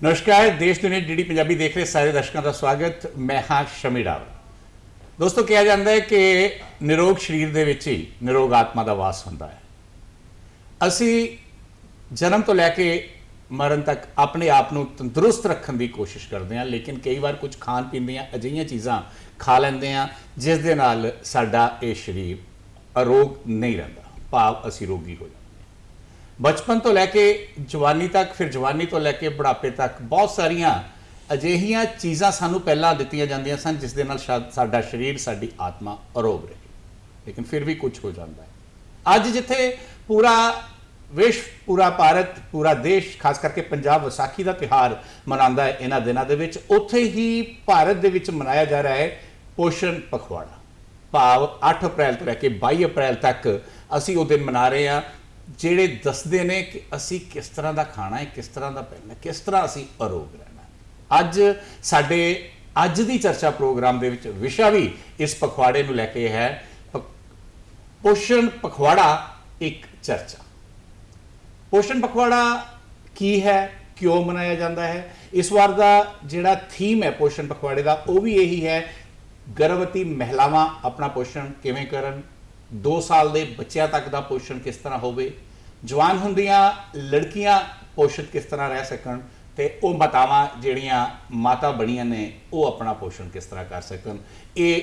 ਨਮਸਕਾਰ ਦੇਸ਼ ਦੁਨੀਆ ਡੀਡੀ ਪੰਜਾਬੀ ਦੇਖ ਰਹੇ ਸਾਰੇ ਦਰਸ਼ਕਾਂ ਦਾ ਸਵਾਗਤ ਮੈਂ ਹਾਂ ਸ਼ਮੀ ਰਾਵਲ ਦੋਸਤੋ, ਕਿਹਾ ਜਾਂਦਾ ਹੈ ਕਿ ਨਿਰੋਗ ਸਰੀਰ ਦੇ ਵਿੱਚ ਹੀ ਨਿਰੋਗ ਆਤਮਾ ਦਾ ਵਾਸ ਹੁੰਦਾ ਹੈ। ਅਸੀਂ ਜਨਮ ਤੋਂ ਲੈ ਕੇ ਮਰਨ ਤੱਕ ਆਪਣੇ ਆਪ ਨੂੰ ਤੰਦਰੁਸਤ ਰੱਖਣ ਦੀ ਕੋਸ਼ਿਸ਼ ਕਰਦੇ ਹਾਂ, ਲੇਕਿਨ ਕਈ ਵਾਰ ਕੁਝ ਖਾਣ ਪੀਣ ਦੀਆਂ ਅਜਿਹੀਆਂ ਚੀਜ਼ਾਂ ਖਾ ਲੈਂਦੇ ਹਾਂ, ਜਿਸ ਦੇ ਨਾਲ ਸਾਡਾ ਇਹ ਸਰੀਰ ਅਰੋਗ ਨਹੀਂ ਰਹਿੰਦਾ, ਭਾਵ ਅਸੀਂ ਰੋਗੀ ਹੋ ਜਾਂਦੇ ਬਚਪਨ ਤੋਂ ਲੈ ਕੇ ਜਵਾਨੀ ਤੱਕ, ਫਿਰ ਜਵਾਨੀ ਤੋਂ ਲੈ ਕੇ ਬੁਢਾਪੇ ਤੱਕ ਬਹੁਤ ਸਾਰੀਆਂ ਅਜਿਹੀਆਂ ਚੀਜ਼ਾਂ ਸਾਨੂੰ ਪਹਿਲਾਂ ਦਿੱਤੀਆਂ ਜਾਂਦੀਆਂ ਸਨ ਜਿਸ ਦੇ ਨਾਲ ਸ਼ਾ- ਸਾਡਾ ਸਰੀਰ, ਸਾਡੀ ਆਤਮਾ ਅਰੋਗ ਰਹੇ। ਲੇਕਿਨ ਫਿਰ ਵੀ ਕੁਝ ਹੋ ਜਾਂਦਾ ਹੈ। ਅੱਜ ਜਿੱਥੇ ਪੂਰਾ ਵਿਸ਼ਵ, ਪੂਰਾ ਭਾਰਤ, ਪੂਰਾ ਦੇਸ਼, ਖਾਸ ਕਰਕੇ ਪੰਜਾਬ ਵਿਸਾਖੀ ਦਾ ਤਿਹਾਰ ਮਨਾਉਂਦਾ ਹੈ ਇਹਨਾਂ ਦਿਨਾਂ ਦੇ ਵਿੱਚ, ਉੱਥੇ ਹੀ ਭਾਰਤ ਦੇ ਵਿੱਚ ਮਨਾਇਆ ਜਾ ਰਿਹਾ ਹੈ ਪੋਸ਼ਣ ਪਖਵਾੜਾ। ਭਾਵ 8 ਅਪ੍ਰੈਲ ਤੋਂ ਲੈ ਕੇ 22 ਅਪ੍ਰੈਲ ਤੱਕ ਅਸੀਂ ਉਹ ਦਿਨ ਮਨਾ ਰਹੇ ਹਾਂ, ਜਿਹੜੇ ਦੱਸਦੇ ਨੇ ਕਿ ਅਸੀਂ ਕਿਸ ਤਰ੍ਹਾਂ ਦਾ ਖਾਣਾ ਹੈ, ਕਿਸ ਤਰ੍ਹਾਂ ਦਾ ਪਹਿਨਣਾ ਕਿਸ ਤਰ੍ਹਾਂ ਅਸੀਂ ਅਰੋਗ ਰਹਿਣਾ ਅੱਜ ਸਾਡੇ, ਅੱਜ ਦੀ ਚਰਚਾ ਪ੍ਰੋਗਰਾਮ ਦੇ ਵਿੱਚ ਵਿਸ਼ਾ ਵੀ ਇਸ ਪਖਵਾੜੇ ਨੂੰ ਲੈ ਕੇ ਹੈ। ਪੋਸ਼ਣ ਪਖਵਾੜਾ ਇੱਕ ਚਰਚਾ। ਪੋਸ਼ਣ ਪਖਵਾੜਾ ਕੀ ਹੈ, ਕਿਉਂ ਮਨਾਇਆ ਜਾਂਦਾ ਹੈ? ਇਸ ਵਾਰ ਦਾ ਜਿਹੜਾ ਥੀਮ ਹੈ ਪੋਸ਼ਣ ਪਖਵਾੜੇ ਦਾ, ਉਹ ਵੀ ਇਹੀ ਹੈ, ਗਰਭਵਤੀ ਮਹਿਲਾਵਾਂ ਆਪਣਾ ਪੋਸ਼ਣ ਕਿਵੇਂ ਕਰਨ? 2 ਸਾਲ ਦੇ ਬੱਚਿਆਂ ਤੱਕ ਦਾ ਪੋਸ਼ਣ ਕਿਸ ਤਰ੍ਹਾਂ ਹੋਵੇ? ਜਵਾਨ ਹੁੰਦੀਆਂ ਲੜਕੀਆਂ ਪੋਸ਼ਿਤ ਕਿਸ ਤਰ੍ਹਾਂ ਰਹਿ ਸਕਣ? ਤੇ ਉਹ ਮਾਤਾਵਾਂ ਜਿਹੜੀਆਂ ਮਾਤਾ ਬਣੀਆਂ ਨੇ, ਉਹ ਆਪਣਾ ਪੋਸ਼ਣ ਕਿਸ ਤਰ੍ਹਾਂ ਕਰ ਸਕਣ? ਇਹ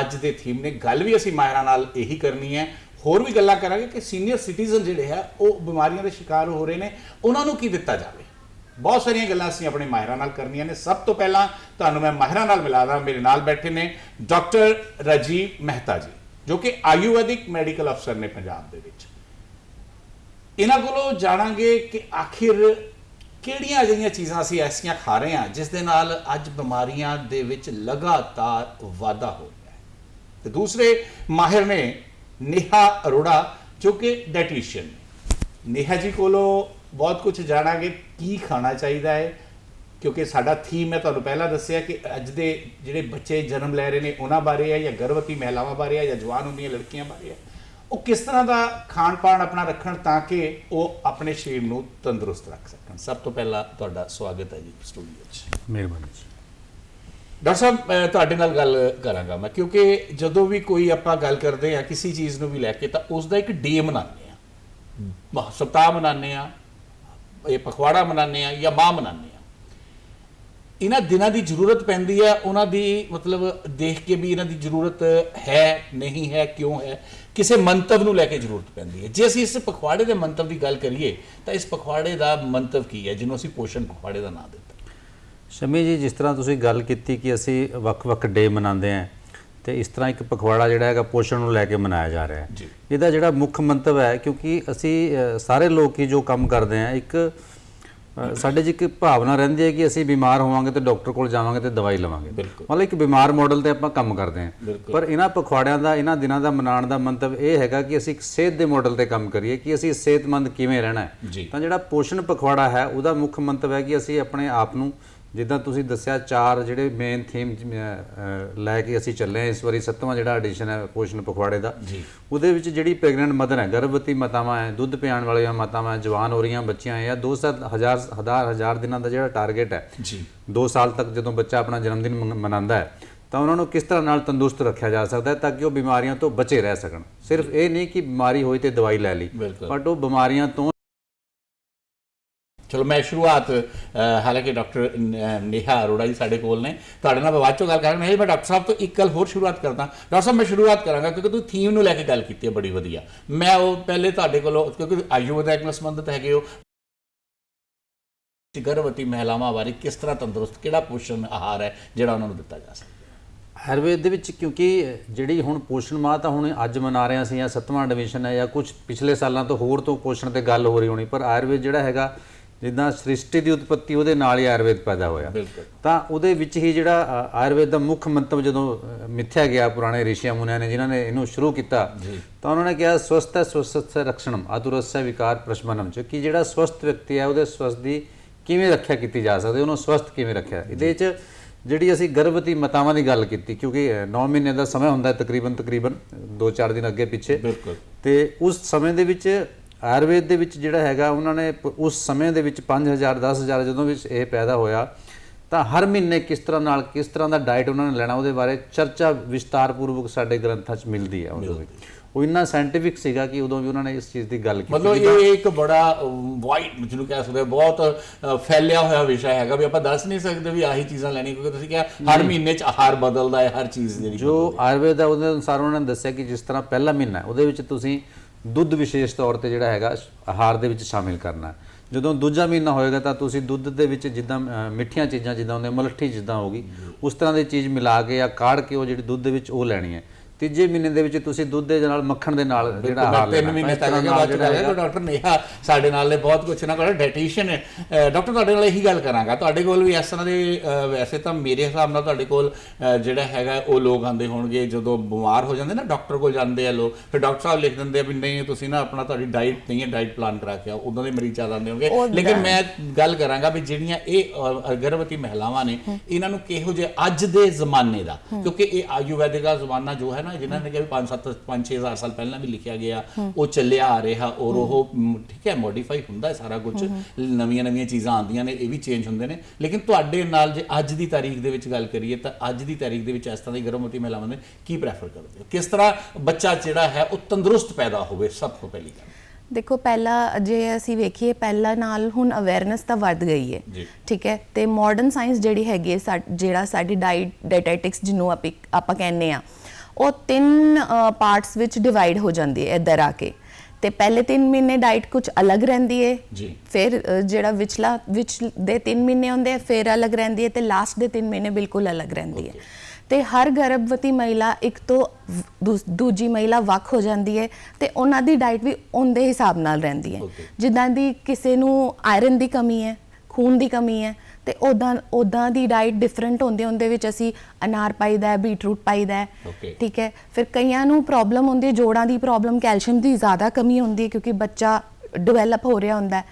ਅੱਜ ਦੇ ਥੀਮ ਨੇ। ਗੱਲ ਵੀ ਅਸੀਂ ਮਾਹਿਰਾਂ ਨਾਲ ਇਹੀ ਕਰਨੀ ਹੈ। ਹੋਰ ਵੀ ਗੱਲਾਂ ਕਰਾਂਗੇ ਕਿ ਸੀਨੀਅਰ ਸਿਟੀਜ਼ਨ ਜਿਹੜੇ ਹੈ ਉਹ ਬਿਮਾਰੀਆਂ ਦੇ ਸ਼ਿਕਾਰ ਹੋ ਰਹੇ ਨੇ। ਉਹਨਾਂ ਨੂੰ ਕੀ ਦਿੱਤਾ ਜਾਵੇ? ਬਹੁਤ ਸਾਰੀਆਂ ਗੱਲਾਂ ਅਸੀਂ ਆਪਣੇ ਮਾਹਿਰਾਂ ਨਾਲ ਕਰਨੀਆਂ ਨੇ। ਸਭ ਤੋਂ ਪਹਿਲਾਂ ਤੁਹਾਨੂੰ ਮੈਂ ਮਾਹਿਰਾਂ ਨਾਲ ਮਿਲਾਦਾ ਮੇਰੇ ਨਾਲ ਬੈਠੇ ਨੇ ਡਾਕਟਰ ਰਾਜੀਵ ਮਹਿਤਾ ਜੀ, ਜੋ ਕਿ ਆਯੁਰਵੈਦਿਕ ਮੈਡੀਕਲ ਅਫਸਰ ਨੇ ਪੰਜਾਬ ਦੇ ਵਿੱਚ। ਇਹਨਾਂ ਕੋਲੋਂ ਜਾਣਾਂਗੇ ਕਿ ਆਖਿਰ ਕਿਹੜੀਆਂ ਅਜਿਹੀਆਂ ਚੀਜ਼ਾਂ ਅਸੀਂ ਐਸੀਆਂ ਖਾ ਰਹੇ ਹਾਂ ਜਿਸ ਦੇ ਨਾਲ ਅੱਜ ਬਿਮਾਰੀਆਂ ਦੇ ਵਿੱਚ ਲਗਾਤਾਰ ਵਾਧਾ ਹੋ ਰਿਹਾ ਹੈ? ਤੇ ਦੂਸਰੇ ਮਾਹਿਰ ਨੇ ਨੇਹਾ ਅਰੋੜਾ, ਜੋ ਕਿ ਡਾਈਟੀਸ਼ੀਅਨ ਨੇ। ਨੇਹਾ ਜੀ ਕੋਲੋਂ ਬਹੁਤ ਕੁਝ ਜਾਣਾਂਗੇ ਕੀ ਖਾਣਾ ਚਾਹੀਦਾ ਹੈ? ਕਿਉਂਕਿ ਸਾਡਾ ਥੀਮ ਮੈਂ ਤੁਹਾਨੂੰ ਪਹਿਲਾਂ ਦੱਸਿਆ ਕਿ ਅੱਜ ਦੇ ਜਿਹੜੇ ਬੱਚੇ ਜਨਮ ਲੈ ਰਹੇ ਨੇ, ਉਹਨਾਂ ਬਾਰੇ ਹੈ ਜਾਂ ਗਰਭਵਤੀ ਮਹਿਲਾਵਾਂ ਬਾਰੇ ਹੈ ਜਾਂ ਜਵਾਨ ਹੁੰਦੀਆਂ ਲੜਕੀਆਂ ਬਾਰੇ ਹੈ? ਉਹ ਕਿਸ ਤਰ੍ਹਾਂ ਦਾ ਖਾਣ ਪਾਣ ਆਪਣਾ ਰੱਖਣ ਤਾਂ ਕਿ ਉਹ ਆਪਣੇ ਸਰੀਰ ਨੂੰ ਤੰਦਰੁਸਤ ਰੱਖ ਸਕਣ? ਸਭ ਤੋਂ ਪਹਿਲਾਂ ਤੁਹਾਡਾ ਸਵਾਗਤ ਹੈ ਜੀ ਸਟੂਡੀਓ 'ਚ। ਮਿਹਰਬਾਨੀ ਜੀ। ਡਾਕਟਰ ਸਾਹਿਬ ਮੈਂ ਤੁਹਾਡੇ ਨਾਲ ਗੱਲ ਕਰਾਂਗਾ ਮੈਂ ਕਿਉਂਕਿ ਜਦੋਂ ਵੀ ਕੋਈ ਆਪਾਂ ਗੱਲ ਕਰਦੇ ਆ ਕਿਸੇ ਚੀਜ਼ ਨੂੰ ਵੀ ਲੈ ਕੇ ਤਾਂ ਉਸ ਦਾ ਇੱਕ ਡੇ ਮਨਾਉਂਦੇ ਆ ਸਪਤਾਹ ਮਨਾਉਂਦੇ ਆ ਇਹ ਪਖਵਾੜਾ ਮਨਾਉਂਦੇ ਆ ਜਾਂ ਮਾਹ ਮਨਾਉਂਦੇ ਆ ਇਹਨਾਂ ਦਿਨਾਂ ਦੀ ਜ਼ਰੂਰਤ ਪੈਂਦੀ ਹੈ ਉਹਨਾਂ ਦੀ ਮਤਲਬ ਦੇਖ ਕੇ ਵੀ ਇਹਨਾਂ ਦੀ ਜ਼ਰੂਰਤ ਹੈ ਨਹੀਂ ਹੈ ਕਿਉਂ ਹੈ ਕਿਸੇ ਮੰਤਵ ਨੂੰ ਲੈ ਕੇ ਜ਼ਰੂਰਤ ਪੈਂਦੀ ਹੈ। ਜੇ ਅਸੀਂ ਇਸ ਪਖਵਾੜੇ ਦੇ ਮੰਤਵ ਦੀ ਗੱਲ ਕਰੀਏ ਤਾਂ ਇਸ ਪਖਵਾੜੇ ਦਾ ਮੰਤਵ ਕੀ ਹੈ ਜਿਹਨੂੰ ਅਸੀਂ ਪੋਸ਼ਣ ਪਖਵਾੜੇ ਦਾ ਨਾਮ ਦਿੱਤਾ? ਸ਼ਮੀ ਜੀ ਜਿਸ ਤਰ੍ਹਾਂ ਤੁਸੀਂ ਗੱਲ ਕੀਤੀ ਕਿ ਅਸੀਂ ਵੱਖ-ਵੱਖ ਡੇ ਮਨਾਉਂਦੇ ਆਂ ਤੇ ਇਸ ਤਰ੍ਹਾਂ ਇੱਕ ਪਖਵਾੜਾ ਜਿਹੜਾ ਹੈਗਾ ਪੋਸ਼ਣ ਨੂੰ ਲੈ ਕੇ ਮਨਾਇਆ ਜਾ ਰਿਹਾ ਹੈ। ਇਹਦਾ ਜਿਹੜਾ ਮੁੱਖ ਮੰਤਵ ਹੈ ਕਿਉਂਕਿ ਅਸੀਂ ਸਾਰੇ ਲੋਕ ਹੀ ਜੋ ਕੰਮ ਕਰਦੇ ਆਂ ਇੱਕ ਸਾਡੇ 'ਚ ਇੱਕ ਭਾਵਨਾ ਰਹਿੰਦੀ ਹੈ ਕਿ ਅਸੀਂ ਬਿਮਾਰ ਹੋਵਾਂਗੇ ਤੇ ਡਾਕਟਰ ਕੋਲ ਜਾਵਾਂਗੇ ਤੇ ਦਵਾਈ ਲਵਾਂਗੇ। ਮਤਲਬ ਇੱਕ ਬਿਮਾਰ ਮਾਡਲ ਤੇ ਆਪਾਂ ਕੰਮ ਕਰਦੇ ਬਿਲਕੁਲ। ਪਰ ਇਹਨਾਂ ਪਖਵਾੜਿਆਂ ਦਾ ਇਹਨਾਂ ਦਿਨਾਂ ਦਾ ਮਨਾਉਣ ਦਾ ਮੰਤਵ ਇਹ ਹੈਗਾ ਕਿ ਅਸੀਂ ਇੱਕ ਸਿਹਤ ਦੇ ਮਾਡਲ ਤੇ ਕੰਮ ਕਰੀਏ ਕਿ ਅਸੀਂ ਸਿਹਤਮੰਦ ਕਿਵੇਂ ਰਹਿਣਾ ਹੈ ਜੀ। ਤਾਂ ਜਿਹੜਾ ਪੋਸ਼ਣ ਪਖਵਾੜਾ ਹੈ ਉਹਦਾ ਮੁੱਖ ਮੰਤਵ ਹੈ ਕਿ ਅਸੀਂ ਆਪਣੇ ਆਪ ਨੂੰ ਜਿੱਦਾਂ ਤੁਸੀਂ ਦੱਸਿਆ ਚਾਰ ਜਿਹੜੇ ਮੇਨ ਥੀਮ ਲੈ ਕੇ ਅਸੀਂ ਚੱਲੇ ਹਾਂ ਇਸ ਵਾਰੀ ਸੱਤਵਾਂ ਜਿਹੜਾ ਐਡੀਸ਼ਨ ਹੈ ਪੋਸ਼ਣ ਪਖਵਾੜੇ ਦਾ ਜੀ। ਉਹਦੇ ਵਿੱਚ ਜਿਹੜੀ ਪ੍ਰੈਗਨੈਂਟ ਮਦਰ ਹੈ ਗਰਭਵਤੀ ਮਾਤਾਵਾਂ ਹੈ ਦੁੱਧ ਪਿਆਉਣ ਵਾਲੀਆਂ ਮਾਤਾਵਾਂ ਜਵਾਨ ਹੋ ਰਹੀਆਂ ਬੱਚੀਆਂ ਹੈ ਜਾਂ 2000 ਹਜ਼ਾਰ ਹਜ਼ਾਰ ਹਜ਼ਾਰ ਦਿਨਾਂ ਦਾ ਜਿਹੜਾ ਟਾਰਗੇਟ ਹੈ ਜੀ 2 ਸਾਲ ਤੱਕ ਜਦੋਂ ਬੱਚਾ ਆਪਣਾ ਜਨਮ ਦਿਨ ਮਨ- ਮਨਾਉਂਦਾ ਹੈ ਤਾਂ ਉਹਨਾਂ ਨੂੰ ਕਿਸ ਤਰ੍ਹਾਂ ਨਾਲ ਤੰਦਰੁਸਤ ਰੱਖਿਆ ਜਾ ਸਕਦਾ ਹੈ ਤਾਂ ਕਿ ਉਹ ਬਿਮਾਰੀਆਂ ਤੋਂ ਬਚੇ ਰਹਿ ਸਕਣ ਸਿਰਫ ਇਹ ਨਹੀਂ ਕਿ ਬਿਮਾਰੀ ਹੋਈ ਤੇ ਦਵਾਈ ਲੈ ਲਈ ਬਿਲਕੁਲ। ਬਟ ਉਹ ਬਿਮਾਰੀਆਂ ਤੋਂ ਚਲੋ ਮੈਂ ਸ਼ੁਰੂਆਤ ਹਾਲਾਂਕਿ ਡਾਕਟਰ ਨੇਹਾ ਅਰੋੜਾ ਜੀ ਸਾਡੇ ਕੋਲ ਨੇ। ਤੁਹਾਡੇ ਨਾਲ ਬਾਅਦ ਚੋਂ ਗੱਲ ਕਰਾਂਗਾ। ਨਹੀਂ, ਮੈਂ ਡਾਕਟਰ ਸਾਹਿਬ ਤੋਂ ਇੱਕ ਗੱਲ ਹੋਰ ਸ਼ੁਰੂਆਤ ਕਰਦਾ। ਡਾਕਟਰ ਸਾਹਿਬ, ਮੈਂ ਸ਼ੁਰੂਆਤ ਕਰਾਂਗਾ ਕਿਉਂਕਿ ਤੁਸੀਂ ਥੀਮ ਨੂੰ ਲੈ ਕੇ ਗੱਲ ਕੀਤੀ ਹੈ ਬੜੀ ਵਧੀਆ। ਮੈਂ ਉਹ ਪਹਿਲੇ ਤੁਹਾਡੇ ਕੋਲੋਂ, ਕਿਉਂਕਿ ਆਯੁਰਵੈਦਿਕ ਨਾਲ ਸੰਬੰਧਿਤ ਹੈਗੇ ਹੋ। ਗਰਭਵਤੀ ਮਹਿਲਾਵਾਂ ਬਾਰੇ ਕਿਸ ਤਰ੍ਹਾਂ ਤੰਦਰੁਸਤ, ਕਿਹੜਾ ਪੋਸ਼ਣ ਆਹਾਰ ਹੈ ਜਿਹੜਾ ਉਹਨਾਂ ਨੂੰ ਦਿੱਤਾ ਜਾ ਸਕਦਾ ਆਯੁਰਵੇਦ ਦੇ ਵਿੱਚ ਕਿਉਂਕਿ ਜਿਹੜੀ ਹੁਣ ਪੋਸ਼ਣ ਮਾਹ ਤਾਂ ਹੁਣ ਅੱਜ ਮਨਾ ਰਹੇ ਅਸੀਂ ਜਾਂ ਸੱਤਵਾਂ ਐਡਮਿਸ਼ਨ ਹੈ ਜਾਂ ਕੁਝ ਪਿਛਲੇ ਸਾਲਾਂ ਤੋਂ ਹੋਰ ਤੋਂ ਪੋਸ਼ਣ ਤੇ ਗੱਲ ਹੋ ਰਹੀ ਹੋਣੀ, ਪਰ ਆਯੁਰਵੇਦ ਜਿਹੜਾ ਹੈਗਾ ਜਿੱਦਾਂ ਸ੍ਰਿਸ਼ਟੀ ਦੀ ਉਤਪਤੀ ਉਹਦੇ ਨਾਲ ਹੀ ਆਯੁਰਵੇਦ ਪੈਦਾ ਹੋਇਆ। ਤਾਂ ਉਹਦੇ ਵਿੱਚ ਹੀ ਜਿਹੜਾ ਆਯੁਰਵੇਦ ਦਾ ਮੁੱਖ ਮੰਤਵ ਜਦੋਂ ਮਿਥਿਆ ਗਿਆ ਪੁਰਾਣੇ ਰਿਸ਼ੀਆਂ ਮੁਨੀਆਂ ਨੇ ਜਿਨ੍ਹਾਂ ਨੇ ਇਹਨੂੰ ਸ਼ੁਰੂ ਕੀਤਾ ਤਾਂ ਉਹਨਾਂ ਨੇ ਕਿਹਾ ਸਵਸਥ ਸਵਸਥ ਰਕਸ਼ਣਮ ਆਤੁਰਸੈ ਵਿਕਾਰ ਪ੍ਰਸ਼ਮਨਮ ਚ ਕਿ ਜਿਹੜਾ ਸਵਸਥ ਵਿਅਕਤੀ ਹੈ ਉਹਦੇ ਸਵਸਥ ਦੀ ਕਿਵੇਂ ਰੱਖਿਆ ਕੀਤੀ ਜਾ ਸਕਦੀ ਉਹਨੂੰ ਸਵਸਥ ਕਿਵੇਂ ਰੱਖਿਆ? ਇਹਦੇ ਚ ਜਿਹੜੀ ਅਸੀਂ ਗਰਭਵਤੀ ਮਾਤਾਵਾਂ ਦੀ ਗੱਲ ਕੀਤੀ ਕਿਉਂਕਿ 9 ਮਹੀਨੇ ਦਾ ਸਮਾਂ ਹੁੰਦਾ ਹੈ ਤਕਰੀਬਨ ਤਕਰੀਬਨ 2-4 ਦਿਨ ਅੱਗੇ ਪਿੱਛੇ। ਬਿਲਕੁਲ। ਤੇ ਉਸ ਸਮੇਂ ਦੇ ਵਿੱਚ ਆਯੁਰਵੇਦ ਦੇ ਵਿੱਚ ਜਿਹੜਾ ਹੈਗਾ ਉਹਨਾਂ ਨੇ ਉਸ ਸਮੇਂ ਦੇ ਵਿੱਚ 5000 10000 ਜਦੋਂ ਵਿੱਚ ਇਹ ਪੈਦਾ ਹੋਇਆ ਤਾਂ ਹਰ ਮਹੀਨੇ ਕਿਸ ਤਰ੍ਹਾਂ ਨਾਲ ਕਿਸ ਤਰ੍ਹਾਂ ਦਾ ਡਾਈਟ ਉਹਨਾਂ ਨੇ ਲੈਣਾ ਉਹਦੇ ਬਾਰੇ ਚਰਚਾ ਵਿਸਤਾਰਪੂਰਵਕ ਸਾਡੇ ਗ੍ਰੰਥਾਂ 'ਚ ਮਿਲਦੀ ਹੈ ਉਹਦੇ ਵਿੱਚ। ਉਹ ਇੰਨਾ ਸਾਇੰਟੀਫਿਕ ਸੀਗਾ ਕਿ ਉਦੋਂ ਵੀ ਉਹਨਾਂ ਨੇ ਇਸ ਚੀਜ਼ ਦੀ ਗੱਲ ਕੀਤੀ ਮਤਲਬ ਇਹ ਇੱਕ ਬੜਾ ਵਾਈਡ ਜਿਹਨੂੰ ਕਹਿ ਸਕਦੇ ਬਹੁਤ ਫੈਲਿਆ ਹੋਇਆ ਵਿਸ਼ਾ ਹੈਗਾ ਵੀ ਆਪਾਂ ਦੱਸ ਨਹੀਂ ਸਕਦੇ ਵੀ ਆਹੀ ਚੀਜ਼ਾਂ ਲੈਣੀ ਕਿਉਂਕਿ ਤੁਸੀਂ ਕਿਹਾ ਹਰ ਮਹੀਨੇ ਚ ਆਹਾਰ ਬਦਲਦਾ ਹੈ ਹਰ ਚੀਜ਼ ਜਿਹੜੀ ਜੋ ਆਯੁਰਵੇਦ ਦਾ ਉਹਦੇ ਅਨੁਸਾਰ ਉਹਨਾਂ ਨੇ ਦੱਸਿਆ ਕਿ ਜਿਸ ਤਰ੍ਹਾਂ ਪਹਿਲਾ ਮਹੀਨਾ ਉਹਦੇ ਵਿੱਚ ਤੁਸੀਂ ਦੁੱਧ ਵਿਸ਼ੇਸ਼ ਤੌਰ ਤੇ ਜਿਹੜਾ ਹੈਗਾ, ਆਹਾਰ ਦੇ ਵਿੱਚ ਸ਼ਾਮਿਲ ਕਰਨਾ। ਜਦੋਂ ਦੂਜਾ ਮਹੀਨਾ ਹੋਏਗਾ ਤਾਂ ਤੁਸੀਂ ਦੁੱਧ ਦੇ ਵਿੱਚ ਜਿੱਦਾਂ ਮਿੱਠੀਆਂ ਚੀਜ਼ਾਂ ਜਿੱਦਾਂ ਹੁੰਦੀਆਂ, ਮਲੱਠੀ ਜਿੱਦਾਂ ਹੋਗੀ ਉਸ ਤਰ੍ਹਾਂ ਦੀ ਚੀਜ਼ ਮਿਲਾ ਕੇ ਜਾਂ ਕਾੜ ਕੇ ਉਹ ਜਿਹੜੀ ਦੁੱਧ ਦੇ ਵਿੱਚ ਉਹ ਲੈਣੀ ਹੈ। ਤੀਜੇ ਮਹੀਨੇ ਦੇ ਵਿੱਚ ਤੁਸੀਂ ਦੁੱਧ ਦੇ ਨਾਲ ਮੱਖਣ ਦੇ ਨਾਲ ਜਿਹੜਾ ਤਿੰਨ ਲੈਣਾ ਮਹੀਨੇ ਤੱਕ ਨਾਲ ਬਾਅਦ ਜਿਹੜਾ ਡਾਕਟਰ ਨੇਹਾ ਸਾਡੇ ਨਾਲ ਨੇ ਬਹੁਤ ਕੁਝ ਨਾ ਕੋਲ ਡਾਈਟੀਸ਼ੀਅਨ ਹੈ। ਡਾਕਟਰ ਤੁਹਾਡੇ ਨਾਲ ਇਹੀ ਗੱਲ ਕਰਾਂਗਾ। ਤੁਹਾਡੇ ਕੋਲ ਵੀ ਇਸ ਤਰ੍ਹਾਂ ਦੇ ਵੈਸੇ ਤਾਂ ਮੇਰੇ ਹਿਸਾਬ ਨਾਲ ਤੁਹਾਡੇ ਕੋਲ ਜਿਹੜਾ ਹੈਗਾ ਉਹ ਲੋਕ ਆਉਂਦੇ ਹੋਣਗੇ ਜਦੋਂ ਬਿਮਾਰ ਹੋ ਜਾਂਦੇ ਨਾ ਡਾਕਟਰ ਕੋਲ ਜਾਂਦੇ ਆ ਲੋਕ। ਫਿਰ ਡਾਕਟਰ ਸਾਹਿਬ ਲਿਖ ਦਿੰਦੇ ਆ ਵੀ ਨਹੀਂ ਤੁਸੀਂ ਨਾ ਆਪਣਾ ਤੁਹਾਡੀ ਡਾਈਟ ਨਹੀਂ ਹੈ ਡਾਈਟ ਪਲਾਨ ਕਰਾ ਕੇ ਆਓ। ਉਦੋਂ ਦੇ ਮਰੀਜ਼ ਜ਼ਿਆਦਾ ਆਉਂਦੇ ਹੋਣਗੇ। ਲੇਕਿਨ ਮੈਂ ਗੱਲ ਕਰਾਂਗਾ ਵੀ ਜਿਹੜੀਆਂ ਇਹ ਗਰਭਵਤੀ ਮਹਿਲਾਵਾਂ ਨੇ ਇਹਨਾਂ ਨੂੰ ਕਿਹੋ ਜਿਹੇ ਅੱਜ ਦੇ ਜ਼ਮਾਨੇ ਦਾ ਕਿਉਂਕਿ ਇਹ ਆਯੁਰਵੈਦਿਕ ਦਾ ਜ਼ਮਾਨਾ ਜੋ ਹੈ ਨਾ ਜਿਨ੍ਹਾਂ ਨੇ ਵੀ 5 7 5 6000 ਸਾਲ ਪਹਿਲਾਂ ਵੀ ਲਿਖਿਆ ਗਿਆ ਉਹ ਚੱਲਿਆ ਆ ਰਿਹਾ ਔਰ ਉਹ ਠੀਕ ਹੈ ਮੋਡੀਫਾਈ ਹੁੰਦਾ ਹੈ ਸਾਰਾ ਕੁਝ ਨਵੀਆਂ ਨਵੀਆਂ ਚੀਜ਼ਾਂ ਆਉਂਦੀਆਂ ਨੇ ਇਹ ਵੀ ਚੇਂਜ ਹੁੰਦੇ ਨੇ। ਲੇਕਿਨ ਤੁਹਾਡੇ ਨਾਲ ਜੇ ਅੱਜ ਦੀ ਤਾਰੀਖ ਦੇ ਵਿੱਚ ਗੱਲ ਕਰੀਏ ਤਾਂ ਅੱਜ ਦੀ ਤਾਰੀਖ ਦੇ ਵਿੱਚ ਇਸ ਤਰ੍ਹਾਂ ਦੀ ਗਰਭਵਤੀ ਮਹਿਲਾਵਾਂ ਨੇ ਕੀ ਪ੍ਰੈਫਰ ਕਰਦੇ ਹੋ? ਕਿਸ ਤਰ੍ਹਾਂ ਬੱਚਾ ਜਿਹੜਾ ਹੈ ਉਹ ਤੰਦਰੁਸਤ ਪੈਦਾ ਹੋਵੇ ਸਭ ਤੋਂ ਪਹਿਲੀ ਗੱਲ? ਦੇਖੋ ਪਹਿਲਾਂ ਜੇ ਅਸੀਂ ਵੇਖੀਏ ਪਹਿਲਾਂ ਨਾਲ ਹੁਣ ਅਵੇਅਰਨੈਸ ਤਾਂ ਵੱਧ ਗਈ ਹੈ। ਠੀਕ ਹੈ ਤੇ ਮਾਡਰਨ ਸਾਇੰਸ ਜਿਹੜੀ ਹੈਗੀ ਹੈ ਜਿਹੜਾ ਸਾਡੀ ਡਾਈਟ ਡਾਈਟੈਟਿਕਸ ਜਿਹਨੂੰ ਆਪਾਂ ਆਪਾਂ ਕਹਿੰਦੇ ਆ ਉਹ ਤਿੰਨ ਪਾਰਟਸ ਵਿੱਚ ਡਿਵਾਈਡ ਹੋ ਜਾਂਦੀ ਹੈ ਇੱਧਰ ਆ ਕੇ। ਤੇ ਪਹਿਲੇ 3 ਮਹੀਨੇ ਡਾਈਟ ਕੁਝ ਅਲੱਗ ਰਹਿੰਦੀ ਹੈ। ਜੀ। ਫਿਰ ਜਿਹੜਾ ਵਿਚਲਾ ਵਿੱਚ ਦੇ 3 ਮਹੀਨੇ ਹੁੰਦੇ ਆ ਫਿਰ ਅਲੱਗ ਰਹਿੰਦੀ ਹੈ ਤੇ ਲਾਸਟ ਦੇ 3 ਮਹੀਨੇ ਬਿਲਕੁਲ ਅਲੱਗ ਰਹਿੰਦੀ ਹੈ। ਤੇ ਹਰ ਗਰਭਵਤੀ ਮਹਿਲਾ ਇੱਕ ਤੋਂ ਦੂਜੀ ਮਹਿਲਾ ਵੱਖ ਹੋ ਜਾਂਦੀ ਹੈ ਤੇ ਉਹਨਾਂ ਦੀ ਡਾਈਟ ਵੀ ਉਹਦੇ ਹਿਸਾਬ ਨਾਲ ਰਹਿੰਦੀ ਹੈ. ਜਿੱਦਾਂ ਦੀ ਕਿਸੇ ਨੂੰ ਆਇਰਨ ਦੀ ਕਮੀ ਹੈ ਖੂਨ ਦੀ ਕਮੀ ਹੈ ਤੇ ਉਦਾਂ ਉਦਾਂ ਦੀ ਡਾਈਟ ਡਿਫਰੈਂਟ ਹੁੰਦੀ ਉਹਦੇ ਵਿੱਚ ਅਸੀਂ ਅਨਾਰ ਪਾਈਦਾ ਹੈ ਬੀਟਰੂਟ ਪਾਈਦਾ ਹੈ. ਠੀਕ ਹੈ? ਫਿਰ ਕਈਆਂ ਨੂੰ ਪ੍ਰੋਬਲਮ ਹੁੰਦੀ ਹੈ ਜੋੜਾਂ ਦੀ ਪ੍ਰੋਬਲਮ ਕੈਲਸ਼ੀਅਮ ਦੀ ਜ਼ਿਆਦਾ ਕਮੀ ਹੁੰਦੀ ਹੈ ਕਿਉਂਕਿ ਬੱਚਾ ਡਿਵੈਲਪ ਹੋ ਰਿਹਾ ਹੁੰਦਾ ਹੈ।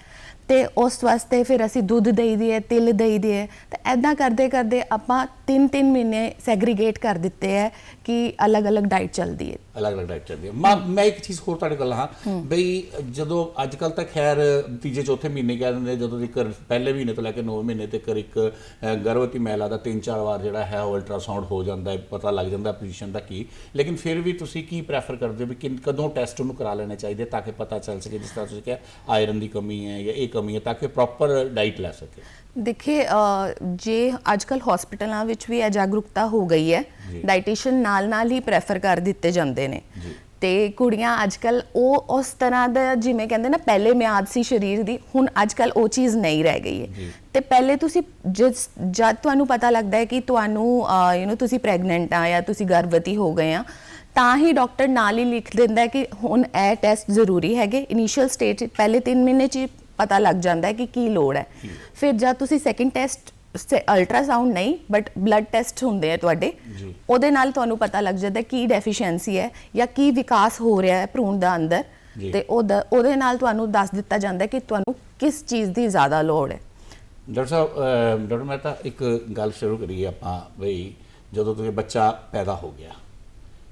ਤੇ ਉਸ ਵਾਸਤੇ ਫਿਰ ਅਸੀਂ ਦੁੱਧ ਦੇਈ ਦੀ ਹੈ ਤਿਲ ਦੇਈ ਦੀ ਹੈ ਤੇ ਐਦਾਂ ਕਰਦੇ ਕਰਦੇ ਆਪਾਂ 3-3 ਮਹੀਨੇ ਸੈਗਰੀਗੇਟ ਕਰ ਦਿੱਤੇ ਹੈ ਕਿ ਅਲੱਗ-ਅਲੱਗ ਡਾਈਟ ਚੱਲਦੀ ਹੈ ਅਲੱਗ-ਅਲੱਗ ਡਾਈਟ ਚੱਲਦੀ ਹੈ ਮੈਂ ਮੈਂ ਇੱਕ ਚੀਜ਼ ਹੋਰ ਤੁਹਾਡੇ ਕੋਲ ਹਾਂ ਬਈ ਜਦੋਂ ਅੱਜ ਕੱਲ ਤਾਂ ਖੈਰ ਤੀਜੇ ਚੌਥੇ ਮਹੀਨੇ ਕਹਿ ਦਿੰਦੇ ਜਦੋਂ ਤੱਕ ਪਹਿਲੇ ਮਹੀਨੇ ਤੋਂ ਲੈ ਕੇ 9 ਮਹੀਨੇ ਤੱਕ ਇੱਕ ਗਰਭਵਤੀ ਮਹਿਲਾ ਦਾ ਤਿੰਨ ਚਾਰ ਵਾਰ ਜਿਹੜਾ ਹੈ ਉਹ ਅਲਟਰਾਸਾਊਂਡ ਹੋ ਜਾਂਦਾ ਹੈ ਪਤਾ ਲੱਗ ਜਾਂਦਾ ਪੋਜੀਸ਼ਨ ਦਾ ਕੀ। ਲੇਕਿਨ ਫਿਰ ਵੀ ਤੁਸੀਂ ਕੀ ਪ੍ਰੈਫਰ ਕਰਦੇ ਹੋ ਵੀ ਕਦੋਂ ਟੈਸਟ ਉਹਨੂੰ ਕਰਾ ਲੈਣੇ ਚਾਹੀਦੇ ਤਾਂ ਕਿ ਪਤਾ ਚੱਲ ਸਕੇ ਜਿਸ ਤਰ੍ਹਾਂ ਤੁਸੀਂ ਕਿਹਾ ਆਇਰਨ ਦੀ ਕਮੀ ਹੈ ਜਾਂ ਇਹ ਕਮੀ ਹੈ ਤਾਂ ਕਿ ਪ੍ਰੋਪਰ ਡਾਈਟ ਲੈ ਸਕੇ। ਦੇਖਿਏ ਅ, ਜੇ ਅੱਜਕੱਲ ਹਸਪੀਟਲਾਂ ਵਿੱਚ ਵੀ ਇਹ ਜਾਗਰੂਕਤਾ ਹੋ ਗਈ ਹੈ ਡਾਈਟੀਸ਼ੀਅਨ ਨਾਲ-ਨਾਲ ਹੀ ਪ੍ਰੈਫਰ ਕਰ ਦਿੱਤੇ ਜਾਂਦੇ ਨੇ। ਤੇ ਕੁੜੀਆਂ ਅੱਜਕੱਲ ਉਹ ਉਸ ਤਰ੍ਹਾਂ ਦਾ ਜਿਵੇਂ ਕਹਿੰਦੇ ਨਾ ਪਹਿਲੇ ਮਿਆਦ ਸੀ ਸਰੀਰ ਦੀ ਹੁਣ ਅੱਜਕੱਲ ਉਹ ਚੀਜ਼ ਨਹੀਂ ਰਹਿ ਗਈ ਹੈ। ਤੇ ਪਹਿਲੇ ਤੁਸੀਂ ਜਦ ਤੁਹਾਨੂੰ ਪਤਾ ਲੱਗਦਾ ਹੈ ਕਿ ਤੁਹਾਨੂੰ ਯੂ نو ਤੁਸੀਂ ਪ੍ਰੈਗਨੈਂਟ ਆ ਜਾਂ ਤੁਸੀਂ ਗਰਭਵਤੀ ਹੋ ਗਏ ਆ ਤਾਂ ਹੀ ਡਾਕਟਰ ਨਾਲ ਹੀ ਲਿਖ ਦਿੰਦਾ ਕਿ ਹੁਣ ਇਹ ਟੈਸਟ ਜ਼ਰੂਰੀ ਹੈਗੇ। ਇਨੀਸ਼ੀਅਲ ਸਟੇਜ ਪਹਿਲੇ 3 ਮਹੀਨੇ ਚ ਪਤਾ ਲੱਗ ਜਾਂਦਾ ਹੈ ਕਿ ਕੀ ਲੋੜ ਹੈ ਫਿਰ ਜਦ ਤੁਸੀਂ ਸੈਕਿੰਡ ਟੈਸਟ ਅਲਟਰਾਸਾਊਂਡ ਨਹੀਂ ਬਟ ਬਲੱਡ ਟੈਸਟ ਹੁੰਦੇ ਆ ਤੁਹਾਡੇ। ਉਹਦੇ ਨਾਲ ਤੁਹਾਨੂੰ ਪਤਾ ਲੱਗ ਜਾਂਦਾ ਹੈ ਕੀ ਡੈਫੀਸ਼ੀਐਂਸੀ ਹੈ ਜਾਂ ਕੀ ਵਿਕਾਸ ਹੋ ਰਿਹਾ ਹੈ ਭਰੂਣ ਦਾ ਅੰਦਰ। ਤੇ ਉਹਦਾ- ਉਹਦੇ ਨਾਲ ਤੁਹਾਨੂੰ ਦੱਸ ਦਿੱਤਾ ਜਾਂਦਾ ਹੈ ਕਿ ਤੁਹਾਨੂੰ ਕਿਸ ਚੀਜ਼ ਦੀ ਜ਼ਿਆਦਾ ਲੋੜ ਹੈ ਡਾਕਟਰ ਸਾਹਿਬ ਡਾਕਟਰ ਮਹਿਤਾ ਇੱਕ ਗੱਲ ਸ਼ੁਰੂ ਕਰੀਏ ਆਪਾਂ ਬਈ ਜਦੋਂ ਤੁਸੀਂ ਬੱਚਾ ਪੈਦਾ ਹੋ ਗਿਆ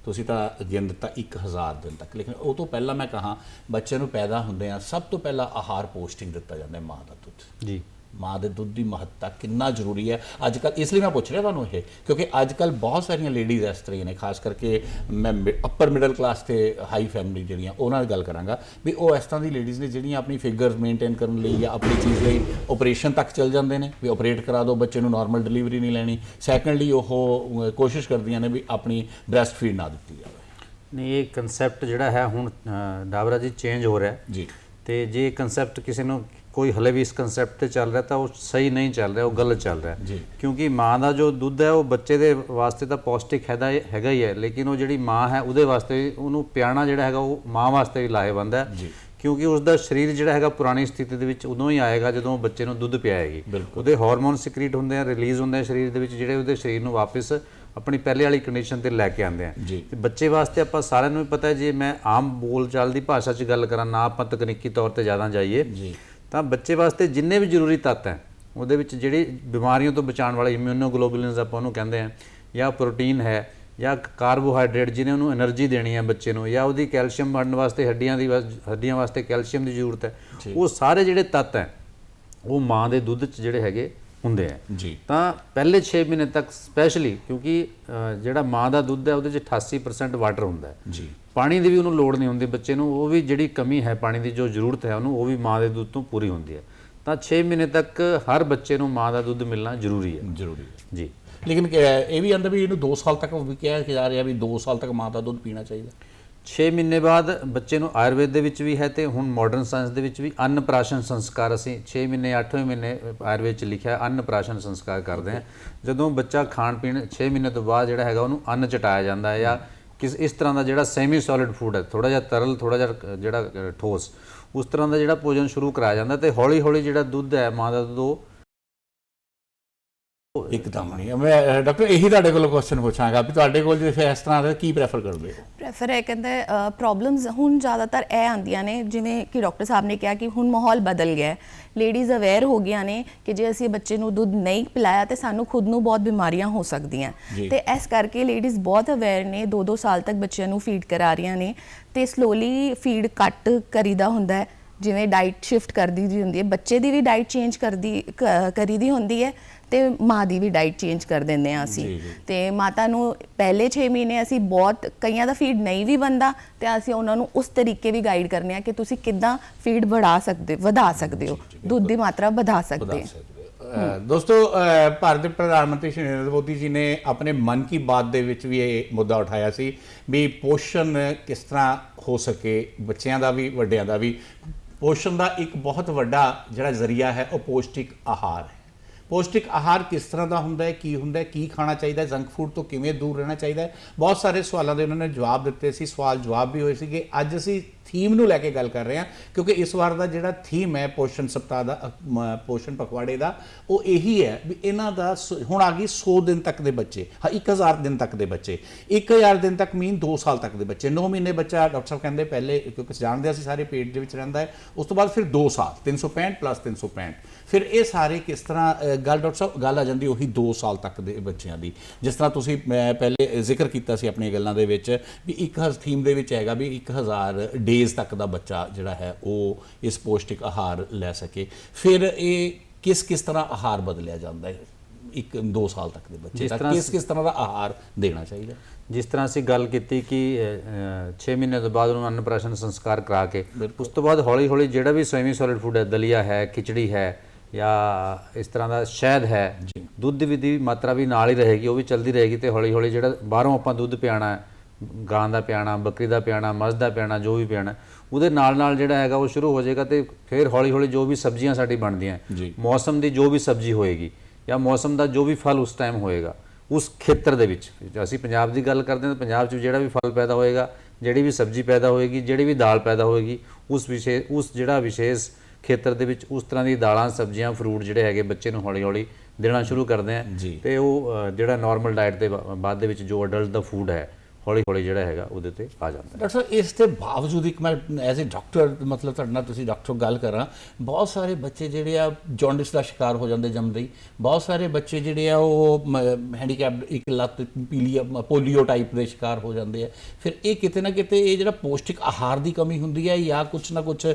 ਤੁਸੀਂ ਤਾਂ ਗਿਣ ਦਿੱਤਾ 1000 ਦਿਨ ਤੱਕ, ਲੇਕਿਨ ਉਹ ਤੋਂ ਪਹਿਲਾਂ ਮੈਂ ਕਹਾ ਬੱਚੇ ਨੂੰ ਪੈਦਾ ਹੁੰਦੇ ਆ, ਸਭ ਤੋਂ ਪਹਿਲਾਂ ਆਹਾਰ ਪੋਸਟਿੰਗ ਦਿੱਤਾ ਜਾਂਦਾ ਹੈ ਮਾਂ ਦਾ ਦੁੱਧ। ਜੀ। ਮਾਂ ਦੇ ਦੁੱਧ ਦੀ ਮਹੱਤਤਾ ਕਿੰਨਾ ਜ਼ਰੂਰੀ ਹੈ? ਅੱਜ ਕੱਲ ਇਸ ਲਈ ਮੈਂ ਪੁੱਛ ਰਿਹਾ ਤੁਹਾਨੂੰ ਇਹ ਕਿਉਂਕਿ ਅੱਜ ਕੱਲ ਬਹੁਤ ਸਾਰੀਆਂ ਲੇਡੀਜ਼ ਇਸ ਤਰ੍ਹਾਂ ਨੇ ਖਾਸ ਕਰਕੇ ਮੈਂ ਅਪਰ ਮਿਡਲ ਕਲਾਸ ਤੇ ਹਾਈ ਫੈਮਿਲੀ ਜਿਹੜੀਆਂ ਉਹਨਾਂ ਨਾਲ ਗੱਲ ਕਰਾਂਗਾ ਵੀ ਉਹ ਇਸ ਤਰ੍ਹਾਂ ਦੀ ਲੇਡੀਜ਼ ਨੇ ਜਿਹੜੀਆਂ ਆਪਣੀ ਫਿਗਰ ਮੇਨਟੇਨ ਕਰਨ ਲਈ ਜਾਂ ਆਪਣੀ ਚੀਜ਼ ਲਈ ਆਪਰੇਸ਼ਨ ਤੱਕ ਚਲ ਜਾਂਦੇ ਨੇ ਵੀ ਆਪਰੇਟ ਕਰਾ ਦਿਓ ਬੱਚੇ ਨੂੰ ਨਾਰਮਲ ਡਿਲੀਵਰੀ ਨਹੀਂ ਲੈਣੀ। ਸੈਕੰਡਲੀ ਉਹ ਕੋਸ਼ਿਸ਼ ਕਰਦੀਆਂ ਨੇ ਵੀ ਆਪਣੀ ਬ੍ਰੈਸਟ ਫੀਡ ਨਾ ਦਿੱਤੀ ਜਾਵੇ। ਨਹੀਂ ਇਹ ਕਨਸੈਪਟ ਜਿਹੜਾ ਹੈ ਹੁਣ ਡਾਬਰਾ ਜੀ ਚੇਂਜ ਹੋ ਰਿਹਾ ਜੀ। ਤੇ ਜੇ ਕਨਸੈਪਟ ਕਿਸੇ ਨੂੰ ਕੋਈ ਹਲੇ ਵੀ ਇਸ ਕਨਸੈਪਟ ਤੇ ਚੱਲ ਰਿਹਾ ਤਾਂ ਉਹ ਸਹੀ ਨਹੀਂ ਚੱਲ ਰਿਹਾ ਉਹ ਗਲਤ ਚੱਲ ਰਿਹਾ ਜੀ। ਕਿਉਂਕਿ ਮਾਂ ਦਾ ਜੋ ਦੁੱਧ ਹੈ ਉਹ ਬੱਚੇ ਦੇ ਵਾਸਤੇ ਤਾਂ ਪੌਸ਼ਟਿਕ ਹੈਗਾ ਹੀ- ਹੈਗਾ ਹੀ ਹੈ ਲੇਕਿਨ ਉਹ ਜਿਹੜੀ ਮਾਂ ਹੈ ਉਹਦੇ ਵਾਸਤੇ ਉਹਨੂੰ ਪਿਆਣਾ ਜਿਹੜਾ ਹੈਗਾ ਉਹ ਮਾਂ ਵਾਸਤੇ ਵੀ ਲਾਹੇਵੰਦ ਹੈ ਜੀ। ਕਿਉਂਕਿ ਉਸ ਦਾ ਸਰੀਰ ਜਿਹੜਾ ਹੈਗਾ ਪੁਰਾਣੀ ਸਥਿਤੀ ਦੇ ਵਿੱਚ ਉਦੋਂ ਹੀ ਆਏਗਾ ਜਦੋਂ ਬੱਚੇ ਨੂੰ ਦੁੱਧ ਪਿਆਏਗੀ ਉਹਦੇ ਹਾਰਮੋਨ ਸਿਕਰੀਟ ਹੁੰਦੇ ਆ ਰਿਲੀਜ਼ ਹੁੰਦੇ ਆ ਸਰੀਰ ਦੇ ਵਿੱਚ ਜਿਹੜੇ ਉਹਦੇ ਸਰੀਰ ਨੂੰ ਵਾਪਸ ਆਪਣੀ ਪਹਿਲੇ ਵਾਲੀ ਕੰਡੀਸ਼ਨ ਤੇ ਲੈ ਕੇ ਆਉਂਦੇ ਆ। ਤੇ ਬੱਚੇ ਵਾਸਤੇ ਆਪਾਂ ਸਾਰਿਆਂ ਨੂੰ ਵੀ ਪਤਾ ਹੈ ਜੇ ਮੈਂ ਆਮ ਬੋਲਚਾਲ ਦੀ ਭਾਸ਼ਾ 'ਚ ਗੱਲ ਕਰਾਂ ਨਾ ਆਪਾਂ ਤਕਨੀਕੀ ਤੌਰ ਤੇ ਜ਼ਿਆਦਾ ਜਾਈਏ ਜੀ। ਤਾਂ ਬੱਚੇ ਵਾਸਤੇ ਜਿੰਨੇ ਵੀ ਜ਼ਰੂਰੀ ਤੱਤ ਹੈ ਉਹਦੇ ਵਿੱਚ ਜਿਹੜੇ ਬਿਮਾਰੀਆਂ ਤੋਂ ਬਚਾਉਣ ਵਾਲੇ ਇਮਿਊਨੋਗਲੋਬੂਲਿਨਸ ਆਪਾਂ ਉਹਨੂੰ ਕਹਿੰਦੇ ਆ ਜਾਂ ਪ੍ਰੋਟੀਨ ਹੈ ਜਾਂ ਕਾਰਬੋਹਾਈਡਰੇਟ ਜਿਹਨੇ ਉਹਨੂੰ એનર્ਜੀ ਦੇਣੀ ਹੈ ਬੱਚੇ ਨੂੰ ਜਾਂ ਉਹਦੀ ਕੈਲਸ਼ੀਅਮ ਬਣਨ ਵਾਸਤੇ ਹੱਡੀਆਂ ਦੀ ਹੱਡੀਆਂ ਵਾਸਤੇ ਕੈਲਸ਼ੀਅਮ ਦੀ ਜ਼ਰੂਰਤ ਹੈ ਉਹ ਸਾਰੇ ਜਿਹੜੇ ਤੱਤ ਹੈ ਉਹ ਮਾਂ ਦੇ ਦੁੱਧ 'ਚ ਜਿਹੜੇ ਹੈਗੇ ਹੁੰਦੇ ਆ। ਜੀ। ਤਾਂ ਪਹਿਲੇ 6 ਮਹੀਨੇ ਤੱਕ ਸਪੈਸ਼ਲੀ ਕਿਉਂਕਿ ਜਿਹੜਾ ਮਾਂ ਦਾ ਦੁੱਧ ਹੈ ਉਹਦੇ 'ਚ 88% ਵਾਟਰ ਹੁੰਦਾ ਹੈ। ਜੀ। ਪਾਣੀ ਦੀ ਵੀ ਉਹਨੂੰ ਲੋੜ ਨਹੀਂ ਹੁੰਦੀ ਬੱਚੇ ਨੂੰ। ਉਹ ਵੀ ਜਿਹੜੀ ਕਮੀ ਹੈ ਪਾਣੀ ਦੀ ਜੋ ਜ਼ਰੂਰਤ ਹੈ ਉਹਨੂੰ ਉਹ ਵੀ ਮਾਂ ਦੇ ਦੁੱਧ ਤੋਂ ਪੂਰੀ ਹੁੰਦੀ ਹੈ। ਤਾਂ 6 ਮਹੀਨੇ ਤੱਕ ਹਰ ਬੱਚੇ ਨੂੰ ਮਾਂ ਦਾ ਦੁੱਧ ਮਿਲਣਾ ਜ਼ਰੂਰੀ ਹੈ। ਜ਼ਰੂਰੀ ਹੈ। ਜੀ। ਲੇਕਿਨ ਇਹ ਵੀ ਆਂਦਾ ਵੀ ਇਹਨੂੰ 2 ਸਾਲ ਤੱਕ ਵੀ ਕਿਹਾ ਜਾ ਰਿਹਾ ਵੀ 2 ਸਾਲ ਤੱਕ ਮਾਂ ਦਾ ਦੁੱਧ ਪੀਣਾ ਚਾਹੀਦਾ। 6 ਮਹੀਨੇ ਬਾਅਦ ਬੱਚੇ ਨੂੰ ਆਯੁਰਵੇਦ ਦੇ ਵਿੱਚ ਵੀ ਹੈ ਤੇ ਹੁਣ ਮਾਡਰਨ ਸਾਇੰਸ ਦੇ ਵਿੱਚ ਵੀ ਅੰਨ ਪ੍ਰਾਸ਼ਨ ਸੰਸਕਾਰ ਅਸੀਂ 6 ਮਹੀਨੇ 8ਵੇਂ ਮਹੀਨੇ ਆਯੁਰਵੇਦ ਚ ਲਿਖਿਆ ਹੈ, ਅੰਨ ਪ੍ਰਾਸ਼ਨ ਸੰਸਕਾਰ ਕਰਦੇ ਹਾਂ। ਜਦੋਂ ਬੱਚਾ ਖਾਣ ਪੀਣ 6 ਮਹੀਨੇ ਤੋਂ ਬਾਅਦ ਜਿਹੜਾ ਹੈਗਾ ਉਹਨੂੰ ਅੰਨ ਚਟਾਇਆ ਜਾਂਦਾ ਹੈ ਜਾਂ ਕਿਸ ਇਸ ਤਰ੍ਹਾਂ ਦਾ ਜਿਹੜਾ ਸੈਮੀ ਸੋਲਿਡ ਫੂਡ ਹੈ ਥੋੜਾ ਜਿਹਾ ਤਰਲ ਥੋੜਾ ਜਿਹਾ ਜਿਹੜਾ ਠੋਸ ਉਸ ਤਰ੍ਹਾਂ ਦਾ ਜਿਹੜਾ ਭੋਜਨ ਸ਼ੁਰੂ ਕਰਾਇਆ ਜਾਂਦਾ ਤੇ ਹੌਲੀ ਹੌਲੀ ਜਿਹੜਾ ਦੁੱਧ ਹੈ ਮਾਂ ਦਾ ਦੁੱਧ ਉਹ ਇੱਕਦਮ ਨਹੀਂ। ਮੈਂ ਡਾਕਟਰ ਇਹੀ ਤੁਹਾਡੇ ਕੋਲ ਕੁਐਸਚਨ ਪੁੱਛਾਂਗਾ ਵੀ ਤੁਹਾਡੇ ਕੋਲ ਜੇ ਫਿਰ ਇਸ ਤਰ੍ਹਾਂ ਦਾ ਕੀ ਪ੍ਰੈਫਰ ਕਰਦੇ ਹੋ? ਪ੍ਰੈਫਰ ਹੈ ਕਹਿੰਦੇ ਪ੍ਰੋਬਲਮਸ ਹੁਣ ਜ਼ਿਆਦਾਤਰ ਇਹ ਆਉਂਦੀਆਂ ਨੇ ਜਿਵੇਂ ਕਿ ਡਾਕਟਰ ਸਾਹਿਬ ਨੇ ਕਿਹਾ ਕਿ ਹੁਣ ਮਾਹੌਲ ਬਦਲ ਗਿਆ ਹੈ। ਲੇਡੀਜ਼ ਅਵੇਅਰ ਹੋ ਗਈਆਂ ਨੇ ਕਿ ਜੇ ਅਸੀਂ ਬੱਚੇ ਨੂੰ ਦੁੱਧ ਨਹੀਂ ਪਿਲਾਇਆ ਤੇ ਸਾਨੂੰ ਖੁਦ ਨੂੰ ਬਹੁਤ ਬਿਮਾਰੀਆਂ ਹੋ ਸਕਦੀਆਂ। ਤੇ ਇਸ ਕਰਕੇ ਲੇਡੀਜ਼ ਬਹੁਤ ਅਵੇਅਰ ਨੇ 2-2 ਸਾਲ ਤੱਕ ਬੱਚਿਆਂ ਨੂੰ ਫੀਡ ਕਰਾ ਰਹੀਆਂ ਨੇ ਤੇ ਸਲੋਲੀ ਫੀਡ ਕੱਟ ਕਰੀਦਾ ਹੁੰਦਾ ਹੈ। ਜਿਵੇਂ ਡਾਈਟ ਸ਼ਿਫਟ ਕਰਦੀ ਦੀ ਹੁੰਦੀ ਹੈ ਬੱਚੇ ਦੀ ਵੀ ਡਾਈਟ ਚੇਂਜ ਕਰਦੀ ਕਰੀਦੀ ਹੁੰਦੀ ਹੈ। ਤੇ ਮਾਂ ਦੀ ਵੀ ਡਾਈਟ ਚੇਂਜ ਕਰ ਦਿੰਦੇ ਆ ਅਸੀਂ। ਤੇ ਮਾਤਾ ਨੂੰ ਪਹਿਲੇ 6 ਮਹੀਨੇ ਅਸੀਂ ਬਹੁਤ ਕਈਆਂ ਦਾ ਫੀਡ ਨਹੀਂ ਵੀ ਬੰਦਾ ਤੇ ਅਸੀਂ ਉਹਨਾਂ ਨੂੰ ਉਸ ਤਰੀਕੇ ਵੀ ਗਾਈਡ ਕਰਨੇ ਆ ਕਿ ਤੁਸੀਂ ਕਿੱਦਾਂ ਫੀਡ ਵਧਾ ਸਕਦੇ ਵਧਾ ਸਕਦੇ ਹੋ ਦੁੱਧ ਦੀ ਮਾਤਰਾ ਵਧਾ ਸਕਦੇ ਹੋ। ਦੋਸਤੋ ਭਾਰਤ ਦੇ ਪ੍ਰਧਾਨ ਮੰਤਰੀ ਸ਼੍ਰੀ ਨਰਿੰਦਰ ਮੋਦੀ ਜੀ ਨੇ ਆਪਣੇ ਮਨ ਕੀ ਬਾਤ ਦੇ ਵਿੱਚ ਵੀ ਇਹ ਮੁੱਦਾ ਉਠਾਇਆ ਸੀ ਵੀ ਪੋਸ਼ਣ ਕਿਸ ਤਰ੍ਹਾਂ ਹੋ ਸਕੇ ਬੱਚਿਆਂ ਦਾ ਵੀ ਵੱਡਿਆਂ ਦਾ ਵੀ। ਪੋਸ਼ਣ ਦਾ ਇੱਕ ਬਹੁਤ ਵੱਡਾ ਜਿਹੜਾ ਜ਼ਰੀਆ ਹੈ ਉਹ ਪੌਸ਼ਟਿਕ ਆਹਾਰ ਹੈ। ਪੌਸ਼ਟਿਕ ਆਹਾਰ ਕਿਸ ਤਰ੍ਹਾਂ ਦਾ ਹੁੰਦਾ ਹੈ ਕੀ ਹੁੰਦਾ ਹੈ ਕੀ ਖਾਣਾ ਚਾਹੀਦਾ ਹੈ ਜੰਕ ਫੂਡ ਤੋਂ ਕਿਵੇਂ ਦੂਰ ਰਹਿਣਾ ਚਾਹੀਦਾ ਹੈ? ਬਹੁਤ ਸਾਰੇ ਸਵਾਲਾਂ ਦੇ ਉਹਨਾਂ ਨੇ ਜਵਾਬ ਦਿੱਤੇ ਸੀ ਸਵਾਲ ਜਵਾਬ ਵੀ ਹੋਏ ਸੀਗੇ। ਅੱਜ ਅਸੀਂ ਥੀਮ ਨੂੰ ਲੈ ਕੇ ਗੱਲ ਕਰ ਰਹੇ ਹਾਂ ਕਿਉਂਕਿ ਇਸ ਵਾਰ ਦਾ ਜਿਹੜਾ ਥੀਮ ਹੈ ਪੋਸ਼ਣ ਸਪਤਾਹ ਦਾ ਅ, ਪੋਸ਼ਣ ਪਖਵਾੜੇ ਦਾ ਉਹ ਇਹੀ ਹੈ ਵੀ ਇਹਨਾਂ ਦਾ ਸ- ਹੁਣ ਆ ਗਈ 100 ਦਿਨ ਤੱਕ ਦੇ ਬੱਚੇ ਹਾਂ 1000 ਦਿਨ ਤੱਕ ਦੇ ਬੱਚੇ 1000 ਦਿਨ ਤੱਕ ਮੀਨ 2 ਸਾਲ ਤੱਕ ਦੇ ਬੱਚੇ 9 ਮਹੀਨੇ ਬੱਚਾ ਡਾਕਟਰ ਸਾਹਿਬ ਕਹਿੰਦੇ ਪਹਿਲੇ ਕਿਉਂਕਿ ਜਾਣਦੇ ਅਸੀਂ ਸਾਰੇ ਪੇਟ ਦੇ ਵਿੱਚ ਰਹਿੰਦਾ ਹੈ ਉਸ ਤੋਂ ਬਾਅਦ ਫਿਰ 2 ਸਾਲ 365 ਪਲੱਸ 365 ਫਿਰ ਇਹ ਸਾਰੇ ਕਿਸ ਤਰ੍ਹਾਂ ਗੱਲ ਡਾਕਟਰ ਸਾਹਿਬ ਗੱਲ ਆ ਜਾਂਦੀ ਉਹੀ 2 ਸਾਲ ਤੱਕ ਦੇ ਬੱਚਿਆਂ ਦੀ। ਜਿਸ ਤਰ੍ਹਾਂ ਤੁਸੀਂ ਮੈਂ ਪਹਿਲੇ ਜ਼ਿਕਰ ਕੀਤਾ ਸੀ ਆਪਣੀਆਂ ਗੱਲਾਂ ਦੇ ਵਿੱਚ ਵੀ ਇੱਕ ਹਜ਼ ਥੀਮ ਦੇ ਵਿੱਚ ਹੈਗਾ ਵੀ 1000 ਡੇਜ਼ ਤੱਕ ਦਾ ਬੱਚਾ ਜਿਹੜਾ ਹੈ ਉਹ ਇਸ ਪੌਸ਼ਟਿਕ ਆਹਾਰ ਲੈ ਸਕੇ। ਫਿਰ ਇਹ ਕਿਸ ਕਿਸ ਤਰ੍ਹਾਂ ਆਹਾਰ ਬਦਲਿਆ ਜਾਂਦਾ ਹੈ ਇੱਕ 2 ਸਾਲ ਤੱਕ ਦੇ ਬੱਚੇ ਦਾ? ਕਿਸ ਕਿਸ ਤਰ੍ਹਾਂ ਦਾ ਆਹਾਰ ਦੇਣਾ ਚਾਹੀਦਾ? ਜਿਸ ਤਰ੍ਹਾਂ ਅਸੀਂ ਗੱਲ ਕੀਤੀ ਕਿ 6 ਮਹੀਨੇ ਤੋਂ ਬਾਅਦ ਉਹਨੂੰ ਅੰਨਪ੍ਰਾਸ਼ਨ ਸੰਸਕਾਰ ਕਰਾ ਕੇ ਉਸ ਤੋਂ ਬਾਅਦ ਹੌਲੀ ਹੌਲੀ ਜਿਹੜਾ ਵੀ ਸੈਮੀ ਸੋਲਿਡ ਫੂਡ ਹੈ ਦਲੀਆ ਹੈ ਖਿਚੜੀ ਹੈ ਜਾਂ ਇਸ ਤਰ੍ਹਾਂ ਦਾ ਸ਼ਹਿਦ ਹੈ ਦੁੱਧ ਵੀ ਦੀ ਮਾਤਰਾ ਵੀ ਨਾਲ ਹੀ ਰਹੇਗੀ ਉਹ ਵੀ ਚਲਦੀ ਰਹੇਗੀ ਤੇ ਹੌਲੀ ਹੌਲੀ ਜਿਹੜਾ ਬਾਹਰੋਂ ਆਪਾਂ ਦੁੱਧ ਪਿਆਣਾ ਗਾਂ ਦਾ ਪਿਆਣਾ ਬੱਕਰੀ ਦਾ ਪਿਆਣਾ ਮੱਝ ਦਾ ਪਿਆਣਾ ਜੋ ਵੀ ਪਿਆਣਾ ਉਹਦੇ ਨਾਲ ਨਾਲ ਜਿਹੜਾ ਹੈਗਾ ਉਹ ਸ਼ੁਰੂ ਹੋ ਜਾਏਗਾ ਤੇ ਫਿਰ ਹੌਲੀ ਹੌਲੀ ਜੋ ਵੀ ਸਬਜ਼ੀਆਂ ਸਾਡੀ ਬਣਦੀਆਂ ਜੀ। ਮੌਸਮ ਦੀ ਜੋ ਵੀ ਸਬਜ਼ੀ ਹੋਏਗੀ ਜਾਂ ਮੌਸਮ ਦਾ ਜੋ ਵੀ ਫਲ ਉਸ ਟਾਈਮ ਹੋਏਗਾ ਉਸ ਖੇਤਰ ਦੇ ਵਿੱਚ ਜੇ ਅਸੀਂ ਪੰਜਾਬ ਦੀ ਗੱਲ ਕਰਦੇ ਹਾਂ ਤਾਂ ਪੰਜਾਬ 'ਚ ਜਿਹੜਾ ਵੀ ਫਲ ਪੈਦਾ ਹੋਏਗਾ ਜਿਹੜੀ ਵੀ ਸਬਜ਼ੀ ਪੈਦਾ ਹੋਏਗੀ ਜਿਹੜੀ ਵੀ ਦਾਲ ਪੈਦਾ ਹੋਏਗੀ ਉਸ ਵਿਸ਼ੇਸ਼ ਉਸ ਜਿਹੜਾ ਵਿਸ਼ੇਸ਼ ਖੇਤਰ ਦੇ ਵਿੱਚ ਉਸ ਤਰ੍ਹਾਂ ਦੀ ਦਾਲਾਂ ਸਬਜ਼ੀਆਂ ਫਰੂਟ ਜਿਹੜੇ ਹੈਗੇ ਬੱਚੇ ਨੂੰ ਹੌਲੀ ਹੌਲੀ ਦੇਣਾ ਸ਼ੁਰੂ ਕਰਦੇ ਆ। ਤੇ ਉਹ ਜਿਹੜਾ ਨਾਰਮਲ ਡਾਈਟ ਦੇ ਬਾਅਦ ਦੇ ਵਿੱਚ ਜੋ ਅਡਲਟ ਦਾ ਫੂਡ ਹੈ ਹੌਲੀ ਹੌਲੀ ਜਿਹੜਾ ਹੈਗਾ ਉਹਦੇ ਤੇ ਆ ਜਾਂਦਾ ਡਾਕਟਰ ਸਾਹਿਬ, ਇਸ ਦੇ ਬਾਵਜੂਦ ਇੱਕ ਮੈਂ ਐਜ਼ ਅ ਡਾਕਟਰ, ਮਤਲਬ ਤੁਹਾਡੇ ਨਾਲ ਤੁਸੀਂ ਡਾਕਟਰ ਗੱਲ ਕਰਾਂ, ਬਹੁਤ ਸਾਰੇ ਬੱਚੇ ਜਿਹੜੇ ਆ ਜੌਂਡਿਸ ਦਾ ਸ਼ਿਕਾਰ ਹੋ ਜਾਂਦੇ ਜੰਮਦੇ ਹੀ। ਬਹੁਤ ਸਾਰੇ ਬੱਚੇ ਜਿਹੜੇ ਆ ਉਹ ਹੈਂਡੀਕੈਪ ਇੱਕ ਲੱਤ ਪੀਲੀ ਪੋਲੀਓ ਟਾਈਪ ਦੇ ਸ਼ਿਕਾਰ ਹੋ ਜਾਂਦੇ ਆ। ਫਿਰ ਇਹ ਕਿਤੇ ਨਾ ਕਿਤੇ ਇਹ ਜਿਹੜਾ ਪੌਸ਼ਟਿਕ ਆਹਾਰ ਦੀ ਕਮੀ ਹੁੰਦੀ ਹੈ ਜਾਂ ਕੁਝ ਨਾ ਕੁਝ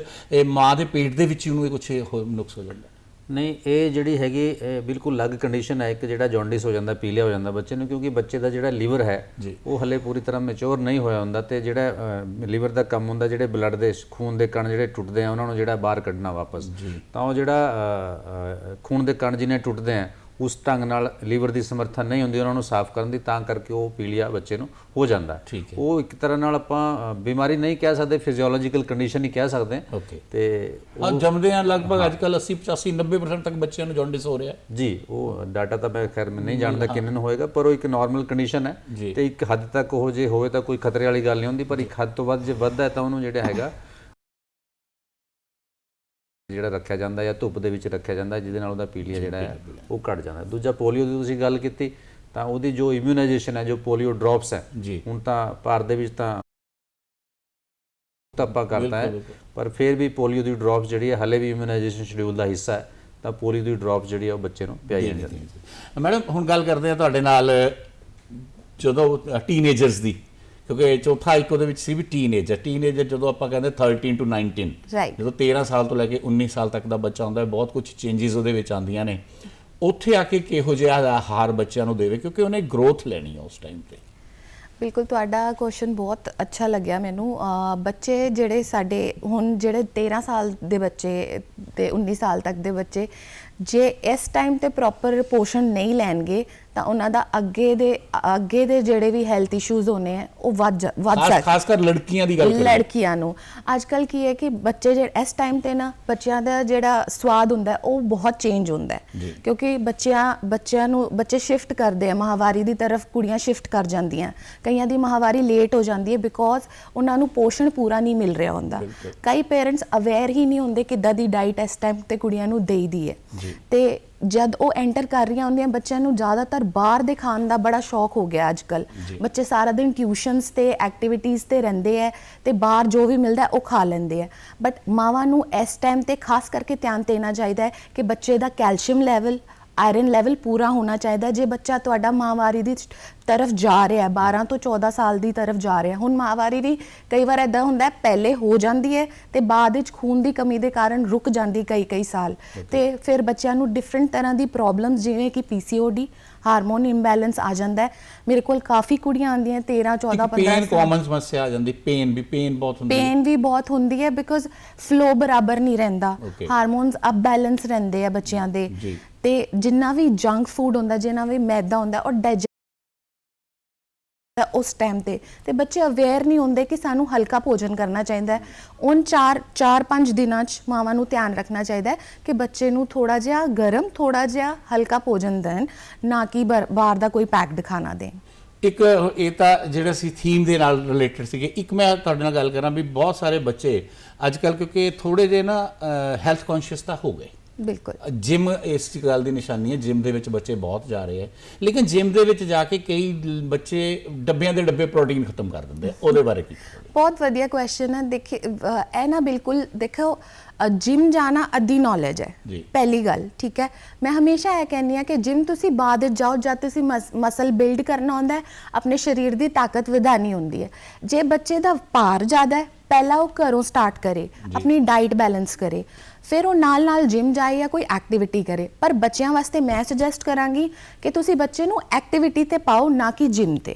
ਮਾਂ ਦੇ ਪੇਟ ਦੇ ਵਿੱਚ ਹੀ ਉਹਨੂੰ ਇਹ ਕੁਝ ਨੁਕਸ ਹੋ ਜਾਂਦਾ ਨਹੀਂ ਇਹ ਜਿਹੜੀ ਹੈਗੀ ਬਿਲਕੁਲ ਅਲੱਗ ਕੰਡੀਸ਼ਨ ਹੈ। ਇੱਕ ਜਿਹੜਾ ਜੌਂਡਿਸ ਹੋ ਜਾਂਦਾ ਪੀਲੀਆ ਹੋ ਜਾਂਦਾ ਬੱਚੇ ਨੂੰ ਕਿਉਂਕਿ ਬੱਚੇ ਦਾ ਜਿਹੜਾ ਲੀਵਰ ਹੈ। ਉਹ ਹਲੇ ਪੂਰੀ ਤਰ੍ਹਾਂ ਮੈਚੁਰ ਨਹੀਂ ਹੋਇਆ ਹੁੰਦਾ ਤੇ ਜਿਹੜਾ ਲੀਵਰ ਦਾ ਕੰਮ ਹੁੰਦਾ ਜਿਹੜੇ ਬਲੱਡ ਦੇ ਖੂਨ ਦੇ ਕਣ ਜਿਹੜੇ ਟੁੱਟਦੇ ਆ ਉਹਨਾਂ ਨੂੰ ਜਿਹੜਾ ਬਾਹਰ ਕੱਢਣਾ ਵਾਪਸ। ਤਾਂ ਉਹ ਜਿਹੜਾ ਖੂਨ ਦੇ ਕਣ ਜਿਹਨੇ ਟੁੱਟਦੇ ਆ ਉਸ ਢੰਗ ਨਾਲ ਲੀਵਰ ਦੀ ਸਮਰੱਥਾ ਨਹੀਂ ਹੁੰਦੀ ਉਹਨਾਂ ਨੂੰ ਸਾਫ਼ ਕਰਨ ਦੀ ਤਾਂ ਕਰਕੇ ਉਹ ਪੀਲੀਆ ਬੱਚੇ ਨੂੰ ਹੋ ਜਾਂਦਾ। ਉਹ ਇੱਕ ਤਰ੍ਹਾਂ ਨਾਲ ਆਪਾਂ ਬਿਮਾਰੀ ਨਹੀਂ ਕਹਿ ਸਕਦੇ ਫਿਜ਼ੀਓਲੋਜੀਕਲ ਕੰਡੀਸ਼ਨ ਹੀ ਕਹਿ ਸਕਦੇ। ਤੇ ਹਾਂ ਜੰਮਦੇ ਆ ਲਗਭਗ ਅੱਜ ਕੱਲ 80 85 90% ਤੱਕ ਬੱਚਿਆਂ ਨੂੰ ਜੌਂਡਿਸ ਹੋ ਰਿਹਾ ਜੀ ਉਹ ਡਾਟਾ ਤਾਂ ਮੈਂ ਖੈਰ ਮੈਂ ਨਹੀਂ ਜਾਣਦਾ ਕਿੰਨੇ ਨੂੰ ਹੋਏਗਾ ਪਰ ਉਹ ਇੱਕ ਨਾਰਮਲ ਕੰਡੀਸ਼ਨ ਹੈ। ਤੇ ਇੱਕ ਹੱਦ ਤੱਕ ਉਹ ਜੇ ਹੋਵੇ ਤਾਂ ਕੋਈ ਖਤਰੇ ਵਾਲੀ ਗੱਲ ਨਹੀਂ ਹੁੰਦੀ ਪਰ ਇੱਕ ਹੱਦ ਤੋਂ ਵੱਧ ਜੇ ਵੱਧਦਾ ਹੈ ਤਾਂ ਉਹਨੂੰ ਜਿਹੜਾ ਹੈਗਾ ਜਿਹੜਾ ਰੱਖਿਆ ਜਾਂਦਾ ਜਾਂ ਧੁੱਪ ਦੇ ਵਿੱਚ ਰੱਖਿਆ ਜਾਂਦਾ ਜਿਹਦੇ ਨਾਲ ਉਹਦਾ ਪੀਲੀਆ ਜਿਹੜਾ ਹੈ ਉਹ ਘਟ ਜਾਂਦਾ। ਦੂਜਾ ਪੋਲੀਓ ਦੀ ਤੁਸੀਂ ਗੱਲ ਕੀਤੀ ਤਾਂ ਉਹਦੀ ਜੋ ਇਮਿਊਨਾਈਜੇਸ਼ਨ ਹੈ ਜੋ ਪੋਲੀਓ ਡ੍ਰੌਪਸ ਹੈ ਜੀ। ਹੁਣ ਤਾਂ ਭਾਰਤ ਦੇ ਵਿੱਚ ਤਾਂ ਤੱਪਾ ਕਰਤਾ ਹੈ। ਪਰ ਫਿਰ ਵੀ ਪੋਲੀਓ ਦੀ ਡ੍ਰੌਪਸ ਜਿਹੜੀ ਹੈ ਹਲੇ ਵੀ ਇਮਿਊਨਾਈਜੇਸ਼ਨ ਸ਼ਡਿਊਲ ਦਾ ਹਿੱਸਾ ਹੈ ਤਾਂ ਪੋਲੀਓ ਦੀ ਡ੍ਰੌਪਸ ਜਿਹੜੀ ਹੈ ਉਹ ਬੱਚੇ ਨੂੰ ਪਿਆਈ ਜਾਂਦੀ ਹੈ। ਮੈਡਮ ਹੁਣ ਗੱਲ ਕਰਦੇ ਆ ਤੁਹਾਡੇ ਨਾਲ ਜਦੋਂ ਟੀਨੇਜਰਸ ਦੀ ਕਿਉਂਕਿ ਚੌਥਾ ਇੱਕ ਉਹਦੇ ਵਿੱਚ ਸੀ ਵੀ ਟੀਨੇਜਰ ਟੀਨੇਜਰ ਜਦੋਂ ਆਪਾਂ ਕਹਿੰਦੇ 13 ਟੂ 19 Right. ਜਦੋਂ 13 ਸਾਲ ਤੋਂ ਲੈ ਕੇ 19 ਸਾਲ ਤੱਕ ਦਾ ਬੱਚਾ ਹੁੰਦਾ ਹੈ ਬਹੁਤ ਕੁਝ ਚੇਂਜਸ ਉਹਦੇ ਵਿੱਚ ਆਉਂਦੀਆਂ ਨੇ। ਉੱਥੇ ਆ ਕੇ ਕਿਹੋ ਜਿਹਾ ਆਹਾਰ ਬੱਚਿਆਂ ਨੂੰ ਦੇਵੇ ਕਿਉਂਕਿ ਉਹਨੇ ਗਰੋਥ ਲੈਣੀ ਹੈ ਉਸ ਟਾਈਮ ਤੇ। ਬਿਲਕੁਲ ਤੁਹਾਡਾ ਕੁਐਸਚਨ ਬਹੁਤ ਅੱਛਾ ਲੱਗਿਆ ਮੈਨੂੰ। ਬੱਚੇ ਜਿਹੜੇ ਸਾਡੇ ਹੁਣ ਜਿਹੜੇ 13 ਸਾਲ ਦੇ ਬੱਚੇ ਤੇ 19 ਸਾਲ ਤੱਕ ਦੇ ਬੱਚੇ ਜੇ ਇਸ ਟਾਈਮ ਤੇ ਪ੍ਰੋਪਰ ਪੋਸ਼ਣ ਨਹੀਂ ਲੈਣਗੇ ਤਾਂ ਉਹਨਾਂ ਦਾ ਅੱਗੇ ਦੇ ਅੱਗੇ ਦੇ ਜਿਹੜੇ ਵੀ ਹੈਲਥ ਇਸ਼ੂਜ਼ ਹੋਣੇ ਆ ਉਹ ਵੱਧ ਜਾ- ਵੱਧ ਖਾਸ ਸਕਦੇ ਖਾਸ ਕਰ ਲੜਕੀਆਂ ਦੀ ਗੱਲ ਕਰੀਏ। ਲੜਕੀਆਂ ਨੂੰ। ਅੱਜ ਕੱਲ ਕੀ ਹੈ ਕਿ ਬੱਚੇ ਜਿਹੜੇ ਇਸ ਟਾਈਮ ਤੇ ਨਾ ਬੱਚਿਆਂ ਦਾ ਜਿਹੜਾ ਸਵਾਦ ਹੁੰਦਾ ਹੈ, ਉਹ ਬਹੁਤ ਚੇਂਜ ਹੁੰਦਾ ਹੈ। ਜੀ। ਕਿਉਂਕਿ ਬੱਚਿਆਂ ਬੱਚਿਆਂ ਨੂੰ ਬੱਚੇ ਸ਼ਿਫਟ ਕਰਦੇ ਆ ਮਹਾਵਾਰੀ ਦੀ ਤਰਫ ਕੁੜੀਆਂ ਸ਼ਿਫਟ ਕਰ ਜਾਂਦੀਆਂ ਕਈਆਂ ਦੀ ਮਹਾਵਾਰੀ ਲੇਟ ਹੋ ਜਾਂਦੀ ਹੈ ਬਿਕੋਜ਼ ਉਹਨਾਂ ਨੂੰ ਪੋਸ਼ਣ ਪੂਰਾ ਨਹੀਂ ਮਿਲ ਰਿਹਾ ਹੁੰਦਾ। ਕਈ ਪੇਰੈਂਟਸ ਅਵੇਅਰ ਹੀ ਨਹੀਂ ਹੁੰਦੇ ਕਿੱਦਾਂ ਦੀ ਡਾਈਟ ਇਸ ਟਾਈਮ ਤੇ ਕੁੜੀਆਂ ਨੂੰ ਦੇਈਦੀ ਹੈ। ਤੇ ਜਦ ਉਹ ਐਂਟਰ ਕਰ ਰਹੀਆਂ ਹੁੰਦੀਆਂ ਬੱਚਿਆਂ ਨੂੰ ਜ਼ਿਆਦਾਤਰ ਬਾਹਰ ਦੇ ਖਾਣ ਦਾ ਬੜਾ ਸ਼ੌਕ ਹੋ ਗਿਆ ਅੱਜ ਕੱਲ ਬੱਚੇ ਸਾਰਾ ਦਿਨ ਟਿਊਸ਼ਨਸ ਤੇ ਐਕਟੀਵਿਟੀਜ਼ ਤੇ ਰਹਿੰਦੇ ਐ ਤੇ ਬਾਹਰ ਜੋ ਵੀ ਮਿਲਦਾ ਉਹ ਖਾ ਲੈਂਦੇ ਐ। ਬਟ ਮਾਵਾਂ ਨੂੰ ਇਸ ਟਾਈਮ ਤੇ ਖਾਸ ਕਰਕੇ ਧਿਆਨ ਦੇਣਾ ਚਾਹੀਦਾ ਹੈ ਕਿ ਬੱਚੇ ਦਾ ਕੈਲਸ਼ੀਅਮ ਲੈਵਲ ਆਇਰਨ ਲੈਵਲ ਪੂਰਾ ਹੋਣਾ ਚਾਹੀਦਾ। ਜੇ ਬੱਚਾ ਤੁਹਾਡਾ ਮਾਹਵਾਰੀ ਦੀ ਤਰਫ ਜਾ ਰਿਹਾ ਹੈ 12 ਤੋਂ 14 ਸਾਲ ਦੀ ਤਰਫ ਜਾ ਰਿਹਾ ਹੁਣ ਮਾਹਵਾਰੀ ਵੀ ਕਈ ਵਾਰ ਐਦਾਂ ਹੁੰਦਾ ਪਹਿਲੇ ਹੋ ਜਾਂਦੀ ਹੈ ਤੇ ਬਾਅਦ ਵਿੱਚ ਖੂਨ ਦੀ ਕਮੀ ਦੇ ਕਾਰਨ ਰੁਕ ਜਾਂਦੀ ਕਈ ਕਈ ਸਾਲ। ਤੇ ਫਿਰ ਬੱਚਿਆਂ ਨੂੰ ਡਿਫਰੈਂਟ ਤਰ੍ਹਾਂ ਦੀ ਪ੍ਰੋਬਲਮਸ ਜਿਵੇਂ ਕਿ ਪੀਸੀਓਡੀ ਹਾਰਮੋਨ ਇੰਬੈਲੈਂਸ ਆ ਜਾਂਦਾ ਹੈ। ਮੇਰੇ ਕੋਲ ਕਾਫੀ ਕੁੜੀਆਂ ਆਉਂਦੀਆਂ 13 14 ਇੱਕ ਪੇਨ 15 ਸਾਲ ਕਾਮਨ ਸਮੱਸਿਆ ਆ ਜਾਂਦੀ ਪੇਨ ਵੀ ਪੇਨ ਬਹੁਤ ਹੁੰਦੀ ਹੈ। ਪੇਨ ਵੀ ਬਹੁਤ ਹੁੰਦੀ ਹੈ ਬਿਕੋਜ਼ ਫਲੋ ਬਰਾਬਰ ਨਹੀਂ ਰਹਿੰਦਾ. ਹਾਰਮੋਨਸ ਅਬ ਬੈਲੈਂਸ ਰਹਿੰਦੇ ਆ ਬੱਚਿਆਂ ਦੇ। ਤੇ ਜਿੰਨਾ ਵੀ ਜੰਕ ਫੂਡ ਹੁੰਦਾ ਜਿੰਨਾ ਵੀ ਮੈਦਾ ਹੁੰਦਾ ਉਹ ਡਾਈਜੈਸਟ ਉਸ ਟਾਈਮ ਤੇ। ਤੇ ਬੱਚੇ ਅਵੇਅਰ ਨਹੀਂ ਹੁੰਦੇ ਕਿ ਸਾਨੂੰ ਹਲਕਾ ਭੋਜਨ ਕਰਨਾ ਚਾਹੀਦਾ ਹੈ। ਉਨ 4 4-5 ਦਿਨਾਂ ਚ ਮਾਵਾਂ ਨੂੰ ਧਿਆਨ ਰੱਖਣਾ ਚਾਹੀਦਾ ਹੈ ਕਿ ਬੱਚੇ ਨੂੰ ਥੋੜਾ ਜਿਹਾ ਗਰਮ ਥੋੜਾ ਜਿਹਾ ਹਲਕਾ ਭੋਜਨ ਦੇਣ, ਨਾ ਕਿ ਬਾਹਰ ਦਾ ਕੋਈ ਪੈਕਡ ਖਾਣਾ ਦੇਣ। ਇੱਕ, ਇਹ ਤਾਂ ਜਿਹੜਾ ਸੀ ਥੀਮ ਦੇ ਨਾਲ ਰਿਲੇਟਡ ਸੀਗੇ। ਇੱਕ ਮੈਂ ਤੁਹਾਡੇ ਨਾਲ ਗੱਲ ਕਰਾਂ ਵੀ ਬਹੁਤ ਸਾਰੇ ਬੱਚੇ ਅੱਜ ਕੱਲ ਕਿਉਂਕਿ ਥੋੜੇ ਜੇ ਨਾ ਹੈਲਥ ਕੌਨਸ਼ੀਅਸ ਤਾਂ ਹੋ ਗਏ। ਬਿਲਕੁਲ। ਜਿਮ ਇਸ ਗੱਲ ਦੀ ਨਿਸ਼ਾਨੀ ਹੈ ਜਿਮ ਦੇ ਵਿੱਚ ਬੱਚੇ ਬਹੁਤ ਜਾ ਰਹੇ ਹੈ। ਲੇਕਿਨ ਜਿਮ ਦੇ ਵਿੱਚ ਜਾ ਕੇ ਕਈ ਬੱਚੇ ਡੱਬਿਆਂ ਦੇ ਡੱਬੇ ਪ੍ਰੋਟੀਨ ਖਤਮ ਕਰ ਦਿੰਦੇ ਆ। ਉਹਦੇ ਬਾਰੇ ਕੀ ਬਹੁਤ ਵਧੀਆ ਕੁਐਸਚਨ ਹੈ। ਦੇਖੇ ਇਹ ਨਾ ਬਿਲਕੁਲ ਦੇਖੋ ਜਿਮ ਜਾਣਾ ਅੱਧੀ ਨੌਲੇਜ ਹੈ। ਪਹਿਲੀ ਗੱਲ ਠੀਕ ਹੈ? ਮੈਂ ਹਮੇਸ਼ਾ ਇਹ ਕਹਿੰਦੀ ਆ ਕਿ ਜਿਮ ਤੁਸੀਂ ਬਾਅਦ ਵਿੱਚ ਜਾਓ ਜਦ ਤੁਸੀਂ ਮਸਲ ਬਿਲਡ ਕਰਨਾ ਹੁੰਦਾ ਹੈ ਆਪਣੇ ਸਰੀਰ ਦੀ ਤਾਕਤ ਵਧਾਣੀ ਹੁੰਦੀ ਹੈ। ਜੇ ਬੱਚੇ ਦਾ ਭਾਰ ਜ਼ਿਆਦਾ ਹੈ ਪਹਿਲਾਂ ਉਹ ਘਰੋਂ ਸਟਾਰਟ ਕਰੇ ਆਪਣੀ ਡਾਈਟ ਬੈਲੈਂਸ ਕਰੇ। ਫਿਰ ਉਹ ਨਾਲ ਨਾਲ ਜਿਮ ਜਾਏ ਜਾਂ ਕੋਈ ਐਕਟੀਵਿਟੀ ਕਰੇ। ਪਰ ਬੱਚਿਆਂ ਵਾਸਤੇ ਮੈਂ ਸੁਜੈਸਟ ਕਰਾਂਗੀ ਕਿ ਤੁਸੀਂ ਬੱਚੇ ਨੂੰ ਐਕਟੀਵਿਟੀ ਤੇ ਪਾਓ ਨਾ ਕਿ ਜਿਮ ਤੇ।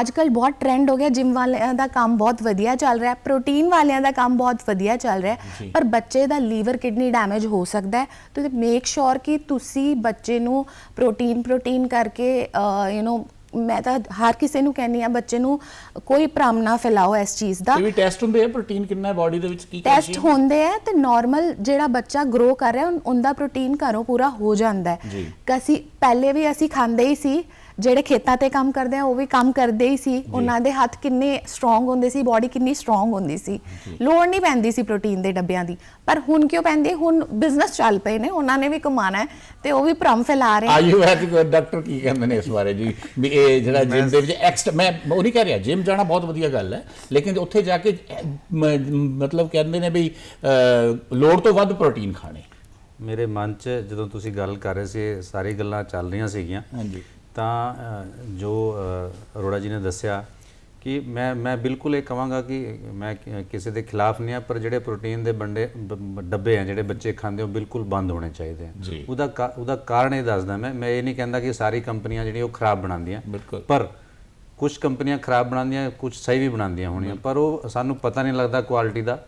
ਅੱਜ ਕੱਲ ਬਹੁਤ ਟ੍ਰੈਂਡ ਹੋ ਗਿਆ ਜਿਮ ਵਾਲਿਆਂ ਦਾ ਕੰਮ ਬਹੁਤ ਵਧੀਆ ਚੱਲ ਰਿਹਾ ਹੈ ਪ੍ਰੋਟੀਨ ਵਾਲਿਆਂ ਦਾ ਕੰਮ ਬਹੁਤ ਵਧੀਆ ਚੱਲ ਰਿਹਾ। ਹੈ ਪਰ ਬੱਚੇ ਦਾ ਲੀਵਰ ਕਿਡਨੀ ਡੈਮੇਜ ਹੋ ਸਕਦਾ ਹੈ। ਤੁਸੀਂ ਮੇਕ ਸ਼ੋਰ ਕਿ ਤੁਸੀਂ ਬੱਚੇ ਨੂੰ ਪ੍ਰੋਟੀਨ ਪ੍ਰੋਟੀਨ ਕਰਕੇ ਯੂ نو ਮੈਂ ਤਾਂ ਹਰ ਕਿਸੇ ਨੂੰ ਕਹਿੰਦੀ ਆ ਬੱਚੇ ਨੂੰ ਕੋਈ ਭਰਮ ਨਾ ਫੈਲਾਓ ਇਸ ਚੀਜ਼ ਦਾ ਇਹ ਵੀ ਟੈਸਟ ਹੁੰਦੇ ਆ ਪ੍ਰੋਟੀਨ ਕਿੰਨਾ ਹੈ ਬਾਡੀ ਦੇ ਵਿੱਚ ਕੀ ਟੈਸਟ? ਹੁੰਦੇ ਆ ਤੇ ਨਾਰਮਲ ਜਿਹੜਾ ਬੱਚਾ ਗਰੋ ਕਰ ਰਿਹਾ ਉਹਦਾ ਪ੍ਰੋਟੀਨ ਘਰੋਂ ਪੂਰਾ ਹੋ ਜਾਂਦਾ ਹੈ ਜੀ। ਕਸੀ ਪਹਿਲੇ ਵੀ ਅਸੀਂ ਖਾਂਦੇ ਹੀ ਸੀ ਜਿਹੜੇ ਖੇਤਾਂ ਤੇ ਕੰਮ ਕਰਦੇ ਆ ਉਹ ਵੀ ਕੰਮ ਕਰਦੇ ਹੀ ਸੀ। ਉਹਨਾਂ ਦੇ ਹੱਥ ਕਿੰਨੇ ਸਟਰੋਂਗ ਹੁੰਦੇ ਸੀ ਬਾਡੀ ਕਿੰਨੀ ਸਟਰੋਂਗ ਹੁੰਦੀ ਸੀ। ਲੋੜ ਨਹੀਂ ਪੈਂਦੀ ਸੀ ਪ੍ਰੋਟੀਨ ਦੇ ਡੱਬਿਆਂ ਦੀ। ਪਰ ਹੁਣ ਕਿਉਂ ਪੈਂਦੀ? ਹੁਣ ਬਿਜ਼ਨਸ ਚੱਲ ਪਏ ਨੇ ਉਹਨਾਂ ਨੇ ਵੀ ਕਮਾਣਾ ਹੈ ਤੇ ਉਹ ਵੀ ਭਰਮ ਫੈਲਾ ਰਹੇ ਆ ਆਯੁਰਵੈਦਿਕ ਡਾਕਟਰ ਕੀ ਕਹਿੰਦੇ ਨੇ ਇਸ ਬਾਰੇ ਜੀ? ਵੀ ਇਹ ਜਿਹੜਾ ਜਿਮ ਦੇ ਵਿੱਚ ਐਕਸਟ ਮੈਂ ਉਹ ਨਹੀਂ ਕਹਿ ਰਿਹਾ ਜਿਮ ਜਾਣਾ ਬਹੁਤ ਵਧੀਆ ਗੱਲ ਹੈ ਲੇਕਿਨ ਉੱਥੇ ਜਾ ਕੇ ਮਤਲਬ ਕਹਿੰਦੇ ਨੇ ਵੀ ਲੋੜ ਤੋਂ ਵੱਧ ਪ੍ਰੋਟੀਨ ਖਾਣੇ। ਮੇਰੇ ਮਨ 'ਚ ਜਦੋਂ ਤੁਸੀਂ ਗੱਲ ਕਰ ਰਹੇ ਸੀ ਸਾਰੀ ਗੱਲਾਂ ਚੱਲ ਰਹੀਆਂ ਸੀਗੀਆਂ। ਹਾਂਜੀ। ਤਾਂ ਜੋ ਅਰੋੜਾ ਜੀ ਨੇ ਦੱਸਿਆ ਕਿ ਮੈਂ ਮੈਂ ਬਿਲਕੁਲ ਇਹ ਕਹਾਂਗਾ ਕਿ ਮੈਂ ਕਿਸੇ ਦੇ ਖਿਲਾਫ ਨਹੀਂ ਆ ਪਰ ਜਿਹੜੇ ਪ੍ਰੋਟੀਨ ਦੇ ਬੰਡੇ ਡੱਬੇ ਆ ਜਿਹੜੇ ਬੱਚੇ ਖਾਂਦੇ ਉਹ ਬਿਲਕੁਲ ਬੰਦ ਹੋਣੇ ਚਾਹੀਦੇ ਆ। ਉਹਦਾ ਉਹਦਾ ਕਾਰਨ ਇਹ ਦੱਸਦਾ ਮੈਂ ਮੈਂ ਇਹ ਨਹੀਂ ਕਹਿੰਦਾ ਕਿ ਸਾਰੀ ਕੰਪਨੀਆਂ ਜਿਹੜੀਆਂ ਉਹ ਖਰਾਬ ਬਣਾਉਂਦੀਆਂ। ਪਰ ਕੁਝ ਕੰਪਨੀਆਂ ਖਰਾਬ ਬਣਾਉਂਦੀਆਂ ਕੁਝ ਸਹੀ ਵੀ ਬਣਾਉਂਦੀਆਂ ਹੋਣੀਆਂ ਪਰ ਉਹ ਸਾਨੂੰ ਪਤਾ ਨਹੀਂ ਲੱਗਦਾ ਕੁਆਲਿਟੀ ਦਾ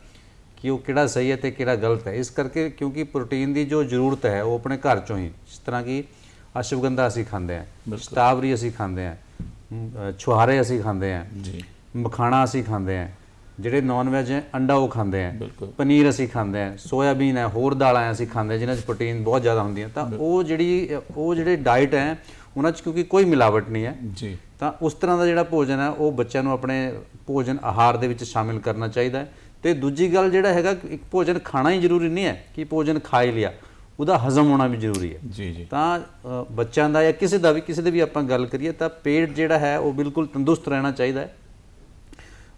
ਕਿ ਉਹ ਕਿਹੜਾ ਸਹੀ ਹੈ ਤੇ ਕਿਹੜਾ ਗਲਤ ਹੈ ਇਸ ਕਰਕੇ ਕਿਉਂਕਿ ਪ੍ਰੋਟੀਨ ਦੀ ਜੋ ਜ਼ਰੂਰਤ ਹੈ ਉਹ ਆਪਣੇ ਘਰ ਚੋਂ ਹੀ ਜਿਸ ਤਰ੍ਹਾਂ ਕਿ ਅਸ਼ਵਗੰਧਾ ਅਸੀਂ ਖਾਂਦੇ ਹਾਂ ਸਟ੍ਰਾਬਰੀ ਅਸੀਂ ਖਾਂਦੇ ਹਾਂ ਛੁਹਾਰੇ ਅਸੀਂ ਖਾਂਦੇ ਹਾਂ ਜੀ। ਮਖਾਣਾ ਅਸੀਂ ਖਾਂਦੇ ਹਾਂ ਜਿਹੜੇ ਨਾਨ ਵੈਜ ਹੈ ਅੰਡਾ ਉਹ ਖਾਂਦੇ ਹਾਂ ਬਿਲਕੁਲ। ਪਨੀਰ ਅਸੀਂ ਖਾਂਦੇ ਹਾਂ ਸੋਇਆਬੀਨ ਹੈ ਹੋਰ ਦਾਲਾਂ ਅਸੀਂ ਖਾਂਦੇ ਹਾਂ ਜਿਨ੍ਹਾਂ 'ਚ ਪ੍ਰੋਟੀਨ ਬਹੁਤ ਜ਼ਿਆਦਾ ਹੁੰਦੀਆਂ ਤਾਂ ਉਹ ਜਿਹੜੀ ਉਹ ਜਿਹੜੇ ਡਾਈਟ ਹੈ ਉਹਨਾਂ 'ਚ ਕਿਉਂਕਿ ਕੋਈ ਮਿਲਾਵਟ ਨਹੀਂ ਹੈ ਜੀ। ਤਾਂ ਉਸ ਤਰ੍ਹਾਂ ਦਾ ਜਿਹੜਾ ਭੋਜਨ ਹੈ ਉਹ ਬੱਚਿਆਂ ਨੂੰ ਆਪਣੇ ਭੋਜਨ ਆਹਾਰ ਦੇ ਵਿੱਚ ਸ਼ਾਮਿਲ ਕਰਨਾ ਚਾਹੀਦਾ ਹੈ। ਤੇ ਦੂਜੀ ਗੱਲ ਜਿਹੜਾ ਹੈਗਾ ਇੱਕ ਭੋਜਨ ਖਾਣਾ ਹੀ ਜ਼ਰੂਰੀ ਨਹੀਂ ਹੈ ਕਿ ਭੋਜਨ ਖਾ ਹੀ ਲਿਆ। ਉਹਦਾ ਹਜ਼ਮ ਹੋਣਾ ਵੀ ਜ਼ਰੂਰੀ ਹੈ। ਜੀ ਜੀ। ਤਾਂ ਬੱਚਿਆਂ ਦਾ ਜਾਂ ਕਿਸੇ ਦਾ ਵੀ ਕਿਸੇ ਦੇ ਵੀ ਆਪਾਂ ਗੱਲ ਕਰੀਏ ਤਾਂ ਪੇਟ ਜਿਹੜਾ ਹੈ ਉਹ ਬਿਲਕੁਲ ਤੰਦਰੁਸਤ ਰਹਿਣਾ ਚਾਹੀਦਾ ਹੈ।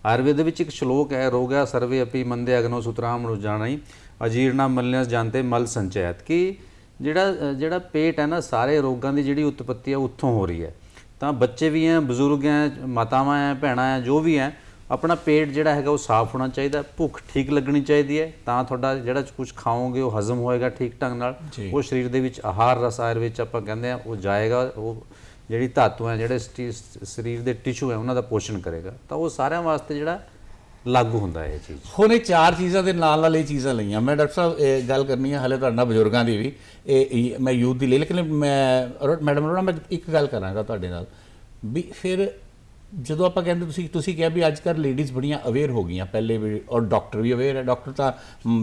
ਆਯੁਰਵੇਦ ਵਿੱਚ ਇੱਕ ਸ਼ਲੋਕ ਹੈ ਰੋਗਾ ਸਰਵੇ ਅਪੀ ਮੰਦੇ ਅਗਨੋ ਸੁਤਰਾਮ ਰੁਜਾਣਈ ਅਜੀਰਣਾ ਮਲਨਸ ਜਾਂਤੇ ਮਲ ਸੰਚੈਤ। ਕਿ ਜਿਹੜਾ ਜਿਹੜਾ ਪੇਟ ਹੈ ਨਾ ਸਾਰੇ ਰੋਗਾਂ ਦੀ ਜਿਹੜੀ ਉਤਪਤੀ ਹੈ ਉੱਥੋਂ ਹੋ ਰਹੀ ਹੈ। ਤਾਂ ਬੱਚੇ ਵੀ ਹੈ ਬਜ਼ੁਰਗ ਹੈ ਮਾਤਾਵਾਂ ਹੈ ਭੈਣਾਂ ਹੈ ਜੋ ਵੀ ਹੈ ਆਪਣਾ ਪੇਟ ਜਿਹੜਾ ਹੈਗਾ ਉਹ ਸਾਫ਼ ਹੋਣਾ ਚਾਹੀਦਾ ਭੁੱਖ ਠੀਕ ਲੱਗਣੀ ਚਾਹੀਦੀ ਹੈ ਤਾਂ ਤੁਹਾਡਾ ਜਿਹੜਾ ਕੁਝ ਖਾਓਗੇ ਉਹ ਹਜ਼ਮ ਹੋਏਗਾ ਠੀਕ ਢੰਗ ਨਾਲ। ਉਹ ਸਰੀਰ ਦੇ ਵਿੱਚ ਆਹਾਰ ਰਸ ਆਯੁਰਵੇਦ ਵਿੱਚ ਆਪਾਂ ਕਹਿੰਦੇ ਆ ਉਹ ਜਾਏਗਾ ਉਹ ਜਿਹੜੀ ਧਾਤੂ ਹੈ ਜਿਹੜੇ ਸਰੀਰ ਦੇ ਟਿਸ਼ੂ ਹੈ ਉਹਨਾਂ ਦਾ ਪੋਸ਼ਣ ਕਰੇਗਾ। ਤਾਂ ਉਹ ਸਾਰਿਆਂ ਵਾਸਤੇ ਜਿਹੜਾ ਲਾਗੂ ਹੁੰਦਾ ਹੈ ਇਹ ਚੀਜ਼। ਹੁਣ ਇਹ ਚਾਰ ਚੀਜ਼ਾਂ ਦੇ ਨਾਲ ਨਾਲ ਇਹ ਚੀਜ਼ਾਂ ਲਈਆਂ। ਮੈਂ ਡਾਕਟਰ ਸਾਹਿਬ ਇਹ ਗੱਲ ਕਰਨੀ ਹੈ ਹਲੇ ਤੁਹਾਡੇ ਬਜ਼ੁਰਗਾਂ ਦੀ ਵੀ। ਇਹ ਮੈਂ ਯੂਥ ਦੀ ਲਈ ਲੇਕਿਨ ਮੈਂ ਮੈਡਮ ਅਰੋੜਾ ਮੈਂ ਇੱਕ ਗੱਲ ਕਰਾਂਗਾ ਤੁਹਾਡੇ ਨਾਲ। ਵੀ ਫਿਰ ਜਦੋਂ ਆਪਾਂ ਕਹਿੰਦੇ ਤੁਸੀਂ ਤੁਸੀਂ ਕਿਹਾ ਵੀ ਅੱਜ ਕੱਲ੍ਹ ਲੇਡੀਜ਼ ਬੜੀਆਂ ਅਵੇਅਰ ਹੋ ਗਈਆਂ, ਪਹਿਲੇ ਵੀ, ਔਰ ਡਾਕਟਰ ਵੀ ਅਵੇਅਰ ਹੈ। ਡਾਕਟਰ ਤਾਂ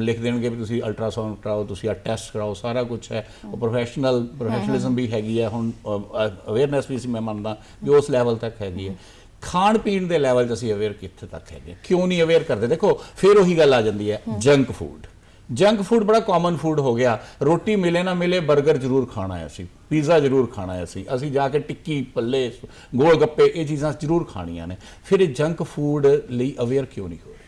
ਲਿਖ ਦੇਣਗੇ ਵੀ ਤੁਸੀਂ ਅਲਟਰਾਸਾਊਂਡ ਕਰਾਓ, ਤੁਸੀਂ ਆ ਟੈਸਟ ਕਰਾਓ, ਸਾਰਾ ਕੁਝ ਹੈ। ਉਹ ਪ੍ਰੋਫੈਸ਼ਨਲ ਪ੍ਰੋਫੈਸ਼ਨਲਿਜ਼ਮ ਵੀ ਹੈਗੀ ਹੈ। ਹੁਣ ਅਵੇਅਰਨੈਸ ਵੀ ਸੀ ਮੈਂ ਮੰਨਦਾ ਵੀ ਉਸ ਲੈਵਲ ਤੱਕ ਹੈਗੀ ਹੈ। ਖਾਣ ਪੀਣ ਦੇ ਲੈਵਲ 'ਚ ਅਸੀਂ ਅਵੇਅਰ ਕਿੱਥੇ ਤੱਕ ਹੈਗੇ ਕਿਉਂ ਨਹੀਂ ਅਵੇਅਰ ਕਰਦੇ? ਦੇਖੋ, ਫਿਰ ਉਹੀ ਗੱਲ ਆ ਜਾਂਦੀ ਹੈ ਜੰਕ ਫੂਡ ਜੰਕ ਫੂਡ ਬੜਾ ਕਾਮਨ ਫੂਡ ਹੋ ਗਿਆ। ਰੋਟੀ ਮਿਲੇ ਨਾ ਮਿਲੇ 버ਗਰ ਜ਼ਰੂਰ ਖਾਣਾ ਹੈ ਅਸੀਂ। ਪੀਜ਼ਾ ਜ਼ਰੂਰ ਖਾਣਾ ਹੈ ਅਸੀਂ। ਅਸੀਂ ਜਾ ਕੇ ਟਿੱਕੀ ਪੱਲੇ ਗੋਲ ਗੱਪੇ ਇਹ ਚੀਜ਼ਾਂ ਜ਼ਰੂਰ ਖਾਣੀਆਂ ਨੇ। ਫਿਰ ਇਹ ਜੰਕ ਫੂਡ ਲਈ ਅਵੇਅਰ ਕਿਉਂ ਨਹੀਂ ਹੋ ਰਹੇ?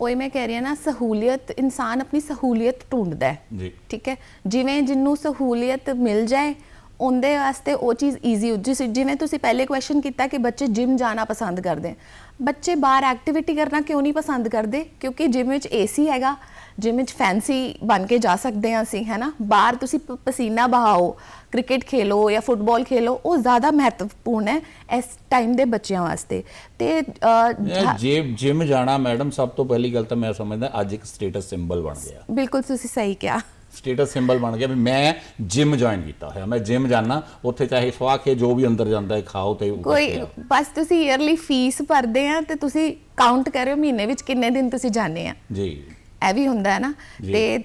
ਉਹੀ ਮੈਂ ਕਹਿ ਰਹੀ ਹਾਂ ਨਾ ਸਹੂਲੀਅਤ ਇਨਸਾਨ ਆਪਣੀ ਸਹੂਲੀਅਤ ਢੂੰਡਦਾ ਹੈ। ਜੀ। ਠੀਕ ਹੈ? ਜਿਵੇਂ ਜਿੰਨੂੰ ਸਹੂਲੀਅਤ ਮਿਲ ਜਾਏ ਉਹਦੇ ਵਾਸਤੇ ਉਹ ਚੀਜ਼ ਈਜ਼ੀ ਹੋ ਜਿਸ ਜਿਵੇਂ ਤੁਸੀਂ ਪਹਿਲੇ ਕੁਐਸਚਨ ਕੀਤਾ ਕਿ ਬੱਚੇ ਜਿਮ ਜਾਣਾ ਪਸੰਦ ਕਰਦੇ। ਬੱਚੇ ਬਾਹਰ ਐਕਟੀਵਿਟੀ ਕਰਨਾ ਕਿਉਂ ਨਹੀਂ ਪਸੰਦ ਕਰਦੇ? ਕਿਉਂਕਿ ਜਿਮ ਵਿੱਚ ਏਸੀ ਹੈਗਾ। ਜਿਮ ਵਿੱਚ ਫੈਂਸੀ ਬਣ ਕੇ ਜਾ ਸਕਦੇ ਹਾਂ ਅਸੀਂ ਹੈਨਾ ਬਾਹਰ ਤੁਸੀਂ ਪ- ਪਸੀਨਾ ਬਹਾਓ ਕ੍ਰਿਕਟ ਖੇਲੋ ਜਾਂ ਫੁੱਟਬਾਲ ਖੇਲੋ ਉਹ ਜ਼ਿਆਦਾ ਮਹੱਤਵਪੂਰਨ ਹੈ ਇਸ ਟਾਈਮ ਦੇ ਬੱਚਿਆਂ ਵਾਸਤੇ। ਤੇ ਅਹ, ਇਹ ਜਿਮ ਜਾਣਾ ਮੈਡਮ ਸਭ ਤੋਂ ਪਹਿਲੀ ਗੱਲ ਤਾਂ ਮੈਂ ਸਮਝਦਾ ਅੱਜ ਇੱਕ ਸਟੇਟਸ ਸਿੰਬਲ ਬਣ ਗਿਆ। ਬਿਲਕੁਲ ਤੁਸੀਂ ਸਹੀ ਕਿਹਾ। ਸਟੇਟਸ ਸਿੰਬਲ ਬਣ ਗਿਆ ਵੀ ਮੈਂ ਜਿਮ ਜੁਆਇਨ ਕੀਤਾ ਹੋਇਆ। ਮੈਂ ਜਿਮ ਜਾਣਾ ਉੱਥੇ ਚਾਹੇ ਸਵਾਹ ਕੇ ਜੋ ਵੀ ਅੰਦਰ ਜਾਂਦਾ ਹੈ ਖਾਓ ਤੇ ਉਹ ਕੋਈ। ਬਸ ਤੁਸੀਂ ਈਅਰਲੀ ਫੀਸ ਭਰਦੇ ਆ ਤੇ ਤੁਸੀਂ ਕਾਊਂਟ ਕਰਿਓ ਮਹੀਨੇ ਵਿੱਚ ਕਿੰਨੇ ਦਿਨ ਤੁਸੀਂ ਜਾਂਦੇ ਆ। ਜੀ। ਇਹ ਵੀ ਹੁੰਦਾ ਹੈ ਨਾ। ਤੇ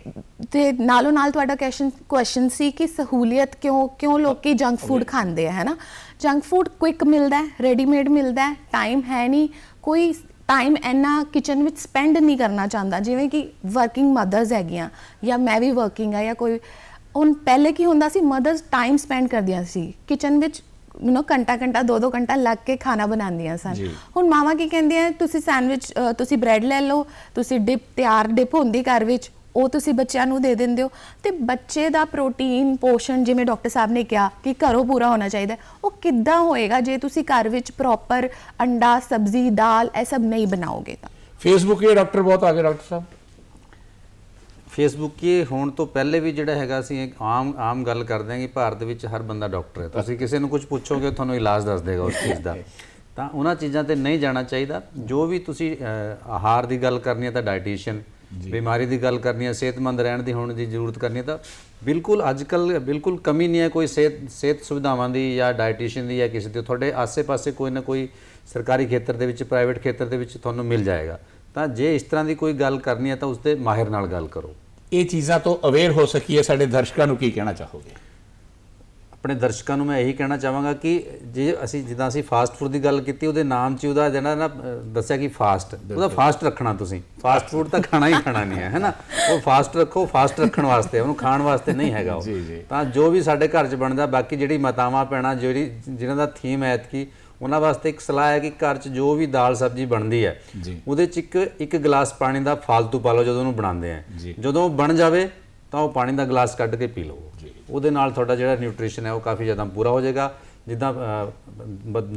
ਤੇ ਨਾਲੋਂ ਨਾਲ ਤੁਹਾਡਾ ਕੁਐਸਚਨ ਕੁਐਸਚਨ ਸੀ ਕਿ ਸਹੂਲੀਅਤ ਕਿਉਂ ਕਿਉਂ ਲੋਕੀ ਜੰਕ ਫੂਡ ਖਾਂਦੇ ਆ ਹੈ ਨਾ ਜੰਕ ਫੂਡ ਕੁਇਕ ਮਿਲਦਾ ਹੈ ਰੈਡੀਮੇਡ ਮਿਲਦਾ ਹੈ ਟਾਈਮ ਹੈ ਨਹੀਂ। ਕੋਈ ਟਾਈਮ ਇੰਨਾ ਕਿਚਨ ਵਿੱਚ ਸਪੈਂਡ ਨਹੀਂ ਕਰਨਾ ਚਾਹੁੰਦਾ ਜਿਵੇਂ ਕਿ ਵਰਕਿੰਗ ਮਦਰਸ ਹੈਗੀਆਂ ਜਾਂ ਮੈਂ ਵੀ ਵਰਕਿੰਗ ਆ ਜਾਂ ਕੋਈ ਹੁਣ ਪਹਿਲੇ ਕੀ ਹੁੰਦਾ ਸੀ ਮਦਰਸ ਟਾਈਮ ਸਪੈਂਡ ਕਰਦੀਆਂ ਸੀ। ਕਿਚਨ ਵਿੱਚ ਯੂ نو ਘੰਟਾ ਘੰਟਾ ਦੋ ਦੋ ਘੰਟਾ ਲੱਗ ਕੇ ਖਾਣਾ ਬਣਾਉਂਦੀਆਂ ਸਨ। ਹੁਣ ਮਾਵਾ ਕੀ ਕਹਿੰਦੇ ਆ ਤੁਸੀਂ ਸੈਂਡਵਿਚ ਤੁਸੀਂ ਬ੍ਰੈਡ ਲੈ ਲਓ ਤੁਸੀਂ ਡਿਪ ਤਿਆਰ ਡਿਪ ਹੁੰਦੀ ਘਰ ਵਿੱਚ ਉਹ ਤੁਸੀਂ ਬੱਚਿਆਂ ਨੂੰ ਦੇ ਦਿੰਦੇ ਹੋ। ਤੇ ਬੱਚੇ ਦਾ ਪ੍ਰੋਟੀਨ ਪੋਸ਼ਣ ਜਿਵੇਂ ਡਾਕਟਰ ਸਾਹਿਬ ਨੇ ਕਿਹਾ ਕਿ ਘਰੋਂ ਪੂਰਾ ਹੋਣਾ ਚਾਹੀਦਾ ਉਹ ਕਿੱਦਾਂ ਹੋਏਗਾ ਜੇ ਤੁਸੀਂ ਘਰ ਵਿੱਚ ਪ੍ਰੋਪਰ ਅੰਡਾ ਸਬਜ਼ੀ ਦਾਲ ਇਹ ਸਭ ਨਹੀਂ ਬਣਾਓਗੇ ਤਾਂ? ਫੇਸਬੁੱਕ ਇਹ ਡਾਕਟਰ ਬਹੁਤ ਆ ਗਏ ਡਾਕਟਰ ਸਾਹਿਬ। ਫੇਸਬੁੱਕ ਇਹ ਹੋਣ ਤੋਂ ਪਹਿਲੇ ਵੀ ਜਿਹੜਾ ਹੈਗਾ ਅਸੀਂ ਆਮ ਆਮ ਗੱਲ ਕਰਦੇ ਹਾਂ ਕਿ ਭਾਰਤ ਵਿੱਚ ਹਰ ਬੰਦਾ ਡਾਕਟਰ ਹੈ। ਤੁਸੀਂ ਕਿਸੇ ਨੂੰ ਕੁਝ ਪੁੱਛੋਗੇ ਤੁਹਾਨੂੰ ਇਲਾਜ ਦੱਸ ਦੇਗਾ ਉਸ ਚੀਜ਼ ਦਾ। ਤਾਂ ਉਹਨਾਂ ਚੀਜ਼ਾਂ ਤੇ ਨਹੀਂ ਜਾਣਾ ਚਾਹੀਦਾ। ਜੋ ਵੀ ਤੁਸੀਂ ਆਹਾਰ ਦੀ ਗੱਲ ਕਰਨੀ ਹੈ ਤਾਂ ਡਾਈਟੀਸ਼ੀਅਨ ਬਿਮਾਰੀ ਦੀ ਗੱਲ ਕਰਨੀ ਹੈ ਸਿਹਤਮੰਦ ਰਹਿਣ ਦੀ ਹੋਣ ਦੀ ਜ਼ਰੂਰਤ ਕਰਨੀ ਹੈ ਤਾਂ ਬਿਲਕੁਲ ਅੱਜ ਕੱਲ ਬਿਲਕੁਲ ਕਮੀ ਨਹੀਂ ਹੈ ਕੋਈ ਸਿਹਤ ਸਿਹਤ ਸੁਵਿਧਾਵਾਂ ਦੀ ਜਾਂ ਡਾਈਟੀਸ਼ੀਅਨ ਦੀ ਜਾਂ ਕਿਸੇ ਦੀ। ਤੁਹਾਡੇ ਆਸੇ-ਪਾਸੇ ਕੋਈ ਨਾ ਕੋਈ ਸਰਕਾਰੀ ਖੇਤਰ ਦੇ ਵਿੱਚ ਪ੍ਰਾਈਵੇਟ ਖੇਤਰ ਦੇ ਵਿੱਚ ਤੁਹਾਨੂੰ ਮਿਲ ਜਾਏਗਾ। ਤਾਂ ਜੇ ਇਸ ਤਰ੍ਹਾਂ ਦੀ ਕੋਈ ਗੱਲ ਕਰਨੀ ਹੈ ਤਾਂ ਉਸ ਦੇ ਮਾਹਿਰ ਨਾਲ ਗੱਲ ਕਰੋ। ਇਹ ਚੀਜ਼ਾਂ ਤੋਂ ਅਵੇਅਰ ਹੋ ਸਕੀਏ ਸਾਡੇ ਦਰਸ਼ਕਾਂ ਨੂੰ ਕੀ ਕਹਿਣਾ ਚਾਹੋਗੇ? ਆਪਣੇ ਦਰਸ਼ਕਾਂ ਨੂੰ ਮੈਂ ਇਹੀ ਕਹਿਣਾ ਚਾਹਾਂਗਾ ਕਿ ਜੇ ਅਸੀਂ ਜਿੱਦਾਂ ਅਸੀਂ ਫਾਸਟ ਫੂਡ ਦੀ ਗੱਲ ਕੀਤੀ ਉਹਦੇ ਨਾਮ 'ਚ ਉਹਦਾ ਜਿਹੜਾ ਨਾ ਦੱਸਿਆ ਕਿ ਫਾਸਟ ਉਹਦਾ ਫਾਸਟ ਰੱਖਣਾ ਤੁਸੀਂ। ਫਾਸਟ ਫੂਡ ਤਾਂ ਖਾਣਾ ਹੀ ਖਾਣਾ ਨਹੀਂ ਹੈ ਹੈਨਾ? ਉਹ ਫਾਸਟ ਰੱਖੋ ਫਾਸਟ ਰੱਖਣ ਵਾਸਤੇ ਉਹਨੂੰ ਖਾਣ ਵਾਸਤੇ ਨਹੀਂ ਹੈਗਾ ਉਹ। ਤਾਂ ਜੋ ਵੀ ਸਾਡੇ ਘਰ 'ਚ ਬਣਦਾ ਬਾਕੀ ਜਿਹੜੀ ਮਾਤਾਵਾਂ ਪੈਣਾ ਜਿਹੜੀ ਜਿਨ੍ਹਾਂ ਦਾ ਥੀਮ ਹੈ ਐਤਕੀ ਉਹਨਾਂ ਵਾਸਤੇ ਇੱਕ ਸਲਾਹ ਹੈ ਕਿ ਘਰ 'ਚ ਜੋ ਵੀ ਦਾਲ ਸਬਜ਼ੀ ਬਣਦੀ ਹੈ। ਉਹਦੇ 'ਚ ਇੱਕ ਇੱਕ ਗਲਾਸ ਪਾਣੀ ਦਾ ਫालतू ਪਾ ਲਓ ਜਦੋਂ ਉਹਨੂੰ ਬਣਾਉਂਦੇ ਆ। ਜਦੋਂ ਉਹ ਬਣ ਜਾਵੇ ਤਾਂ ਉਹ ਪਾਣੀ ਦਾ ਗਲਾਸ ਕੱਢ ਕੇ ਪੀ ਲਓ। ਉਹਦੇ ਨਾਲ ਤੁਹਾਡਾ ਜਿਹੜਾ ਨਿਊਟ੍ਰੀਸ਼ਨ ਹੈ ਉਹ ਕਾਫੀ ਜ਼ਿਆਦਾ ਪੂਰਾ ਹੋ ਜਾਏਗਾ। ਜਿੱਦਾਂ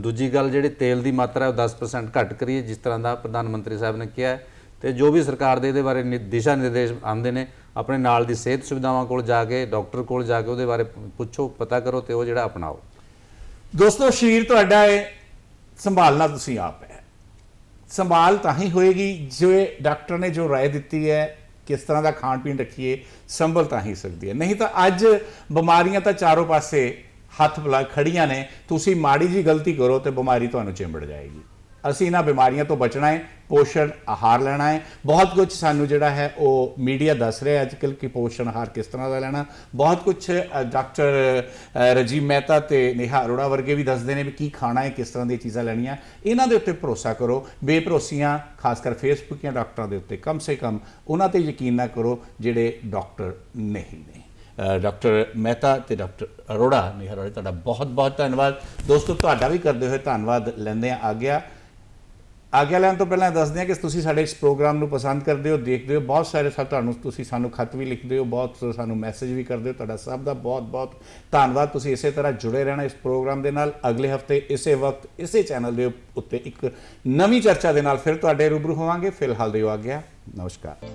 ਦੂਜੀ ਗੱਲ ਜਿਹੜੀ ਤੇਲ ਦੀ ਮਾਤਰਾ ਹੈ ਉਹ 10% ਘੱਟ ਕਰੀਏ ਜਿਸ ਤਰ੍ਹਾਂ ਦਾ ਪ੍ਰਧਾਨ ਮੰਤਰੀ ਸਾਹਿਬ ਨੇ ਕਿਹਾ ਤੇ ਜੋ ਵੀ ਸਰਕਾਰ ਦੇ ਇਹਦੇ ਬਾਰੇ ਦਿਸ਼ਾ ਨਿਰਦੇਸ਼ ਆਉਂਦੇ ਨੇ ਆਪਣੇ ਨਾਲ ਦੀ ਸਿਹਤ ਸੁਵਿਧਾਵਾਂ ਕੋਲ ਜਾ ਕੇ ਡਾਕਟਰ ਕੋਲ ਜਾ ਕੇ ਉਹਦੇ ਬਾਰੇ ਪੁੱਛੋ ਪਤਾ ਕਰੋ ਤੇ ਉਹ ਜਿਹੜਾ ਅਪਣਾਓ। ਦੋਸਤੋ, ਸਰੀਰ ਤੁਹਾਡਾ ਹੈ ਸੰਭਾਲਣਾ ਤੁਸੀਂ ਆਪ ਹੈ। ਸੰਭਾਲ ਤਾਂ ਹੀ ਹੋਏਗੀ ਜੇ ਡਾਕਟਰ ਨੇ ਜੋ ਰਾਏ ਦਿੱਤੀ ਹੈ ਕਿਸ ਤਰ੍ਹਾਂ ਦਾ ਖਾਣ ਪੀਣ ਰੱਖੀਏ, ਸੰਭਲ ਤਾਂ ਹੀ ਸਕਦੀ ਹੈ। ਨਹੀਂ ਤਾਂ ਅੱਜ ਬਿਮਾਰੀਆਂ ਤਾਂ ਚਾਰੋਂ ਪਾਸੇ ਹੱਥ ਬਲਾ ਖੜੀਆਂ ਨੇ, ਤੁਸੀਂ ਮਾੜੀ ਜੀ ਗਲਤੀ ਕਰੋ ਤੇ ਬਿਮਾਰੀ ਤੁਹਾਨੂੰ ਚਿੰਬੜ ਜਾਏਗੀ। ਅਸੀਂ ਇਹਨਾਂ ਬਿਮਾਰੀਆਂ ਤੋਂ ਬਚਣਾ ਹੈ ਪੋਸ਼ਣ ਆਹਾਰ ਲੈਣਾ ਹੈ। ਬਹੁਤ ਕੁਝ ਸਾਨੂੰ ਜਿਹੜਾ ਹੈ ਉਹ ਮੀਡੀਆ ਦੱਸ ਰਿਹਾ ਅੱਜ ਕੱਲ੍ਹ ਕਿ ਪੋਸ਼ਣ ਆਹਾਰ ਕਿਸ ਤਰ੍ਹਾਂ ਦਾ ਲੈਣਾ। ਬਹੁਤ ਕੁਝ ਡਾਕਟਰ ਅ, ਰਜੀਵ ਮਹਿਤਾ ਤੇ ਨੇਹਾ ਅਰੋੜਾ ਵਰਗੇ ਵੀ ਦੱਸਦੇ ਨੇ ਵੀ ਕੀ ਖਾਣਾ ਹੈ ਕਿਸ ਤਰ੍ਹਾਂ ਦੀਆਂ ਚੀਜ਼ਾਂ ਲੈਣੀਆਂ। ਇਹਨਾਂ ਦੇ ਉੱਤੇ ਭਰੋਸਾ ਕਰੋ। ਬੇਭਰੋਸੀਆਂ ਖਾਸ ਕਰ ਫੇਸਬੁੱਕ ਜਾਂ ਡਾਕਟਰਾਂ ਦੇ ਉੱਤੇ ਕਮ ਸੇ ਕਮ ਉਹਨਾਂ ਤੇ ਯਕੀਨ ਨਾ ਕਰੋ ਜਿਹੜੇ ਡਾਕਟਰ ਨਹੀਂ ਨੇ। ਡਾਕਟਰ ਮਹਿਤਾ ਤੇ ਡਾਕਟਰ ਅਰੋੜਾ ਨੇਹਾ ਅਰੋੜਾ ਤੁਹਾਡਾ ਬਹੁਤ ਬਹੁਤ ਧੰਨਵਾਦ। ਦੋਸਤੋ ਤੁਹਾਡਾ ਵੀ ਕਰਦੇ ਹੋਏ ਧੰਨਵਾਦ ਲੈਂਦੇ ਆ ਆ ਗਿਆ ਆਗਿਆ ਲੈਣ ਤੋਂ ਪਹਿਲਾਂ ਦੱਸਦੇ ਹਾਂ ਕਿ ਤੁਸੀਂ ਸਾਡੇ ਇਸ ਪ੍ਰੋਗਰਾਮ ਨੂੰ ਪਸੰਦ ਕਰਦੇ ਹੋ, ਦੇਖਦੇ ਹੋ, ਬਹੁਤ ਸਾਰੇ ਸਭ ਤੁਹਾਨੂੰ ਤੁਸੀਂ ਸਾਨੂੰ ਖਤ ਵੀ ਲਿਖਦੇ ਹੋ, ਬਹੁਤ ਸਾਨੂੰ ਮੈਸੇਜ ਵੀ ਕਰਦੇ ਹੋ, ਤੁਹਾਡਾ ਸਭ ਦਾ ਬਹੁਤ ਬਹੁਤ ਧੰਨਵਾਦ। ਤੁਸੀਂ ਇਸੇ ਤਰ੍ਹਾਂ ਜੁੜੇ ਰਹਿਣਾ ਇਸ ਪ੍ਰੋਗਰਾਮ ਦੇ ਨਾਲ। ਅਗਲੇ ਹਫ਼ਤੇ ਇਸੇ ਵਕਤ, ਇਸੇ ਚੈਨਲ ਦੇ ਉੱਤੇ ਇੱਕ ਨਵੀਂ ਚਰਚਾ ਦੇ ਨਾਲ ਫਿਰ ਤੁਹਾਡੇ ਰੂਬਰੂ ਹੋਵਾਂਗੇ। ਫਿਲਹਾਲ ਦੇ ਆਗਿਆ, ਨਮਸਕਾਰ।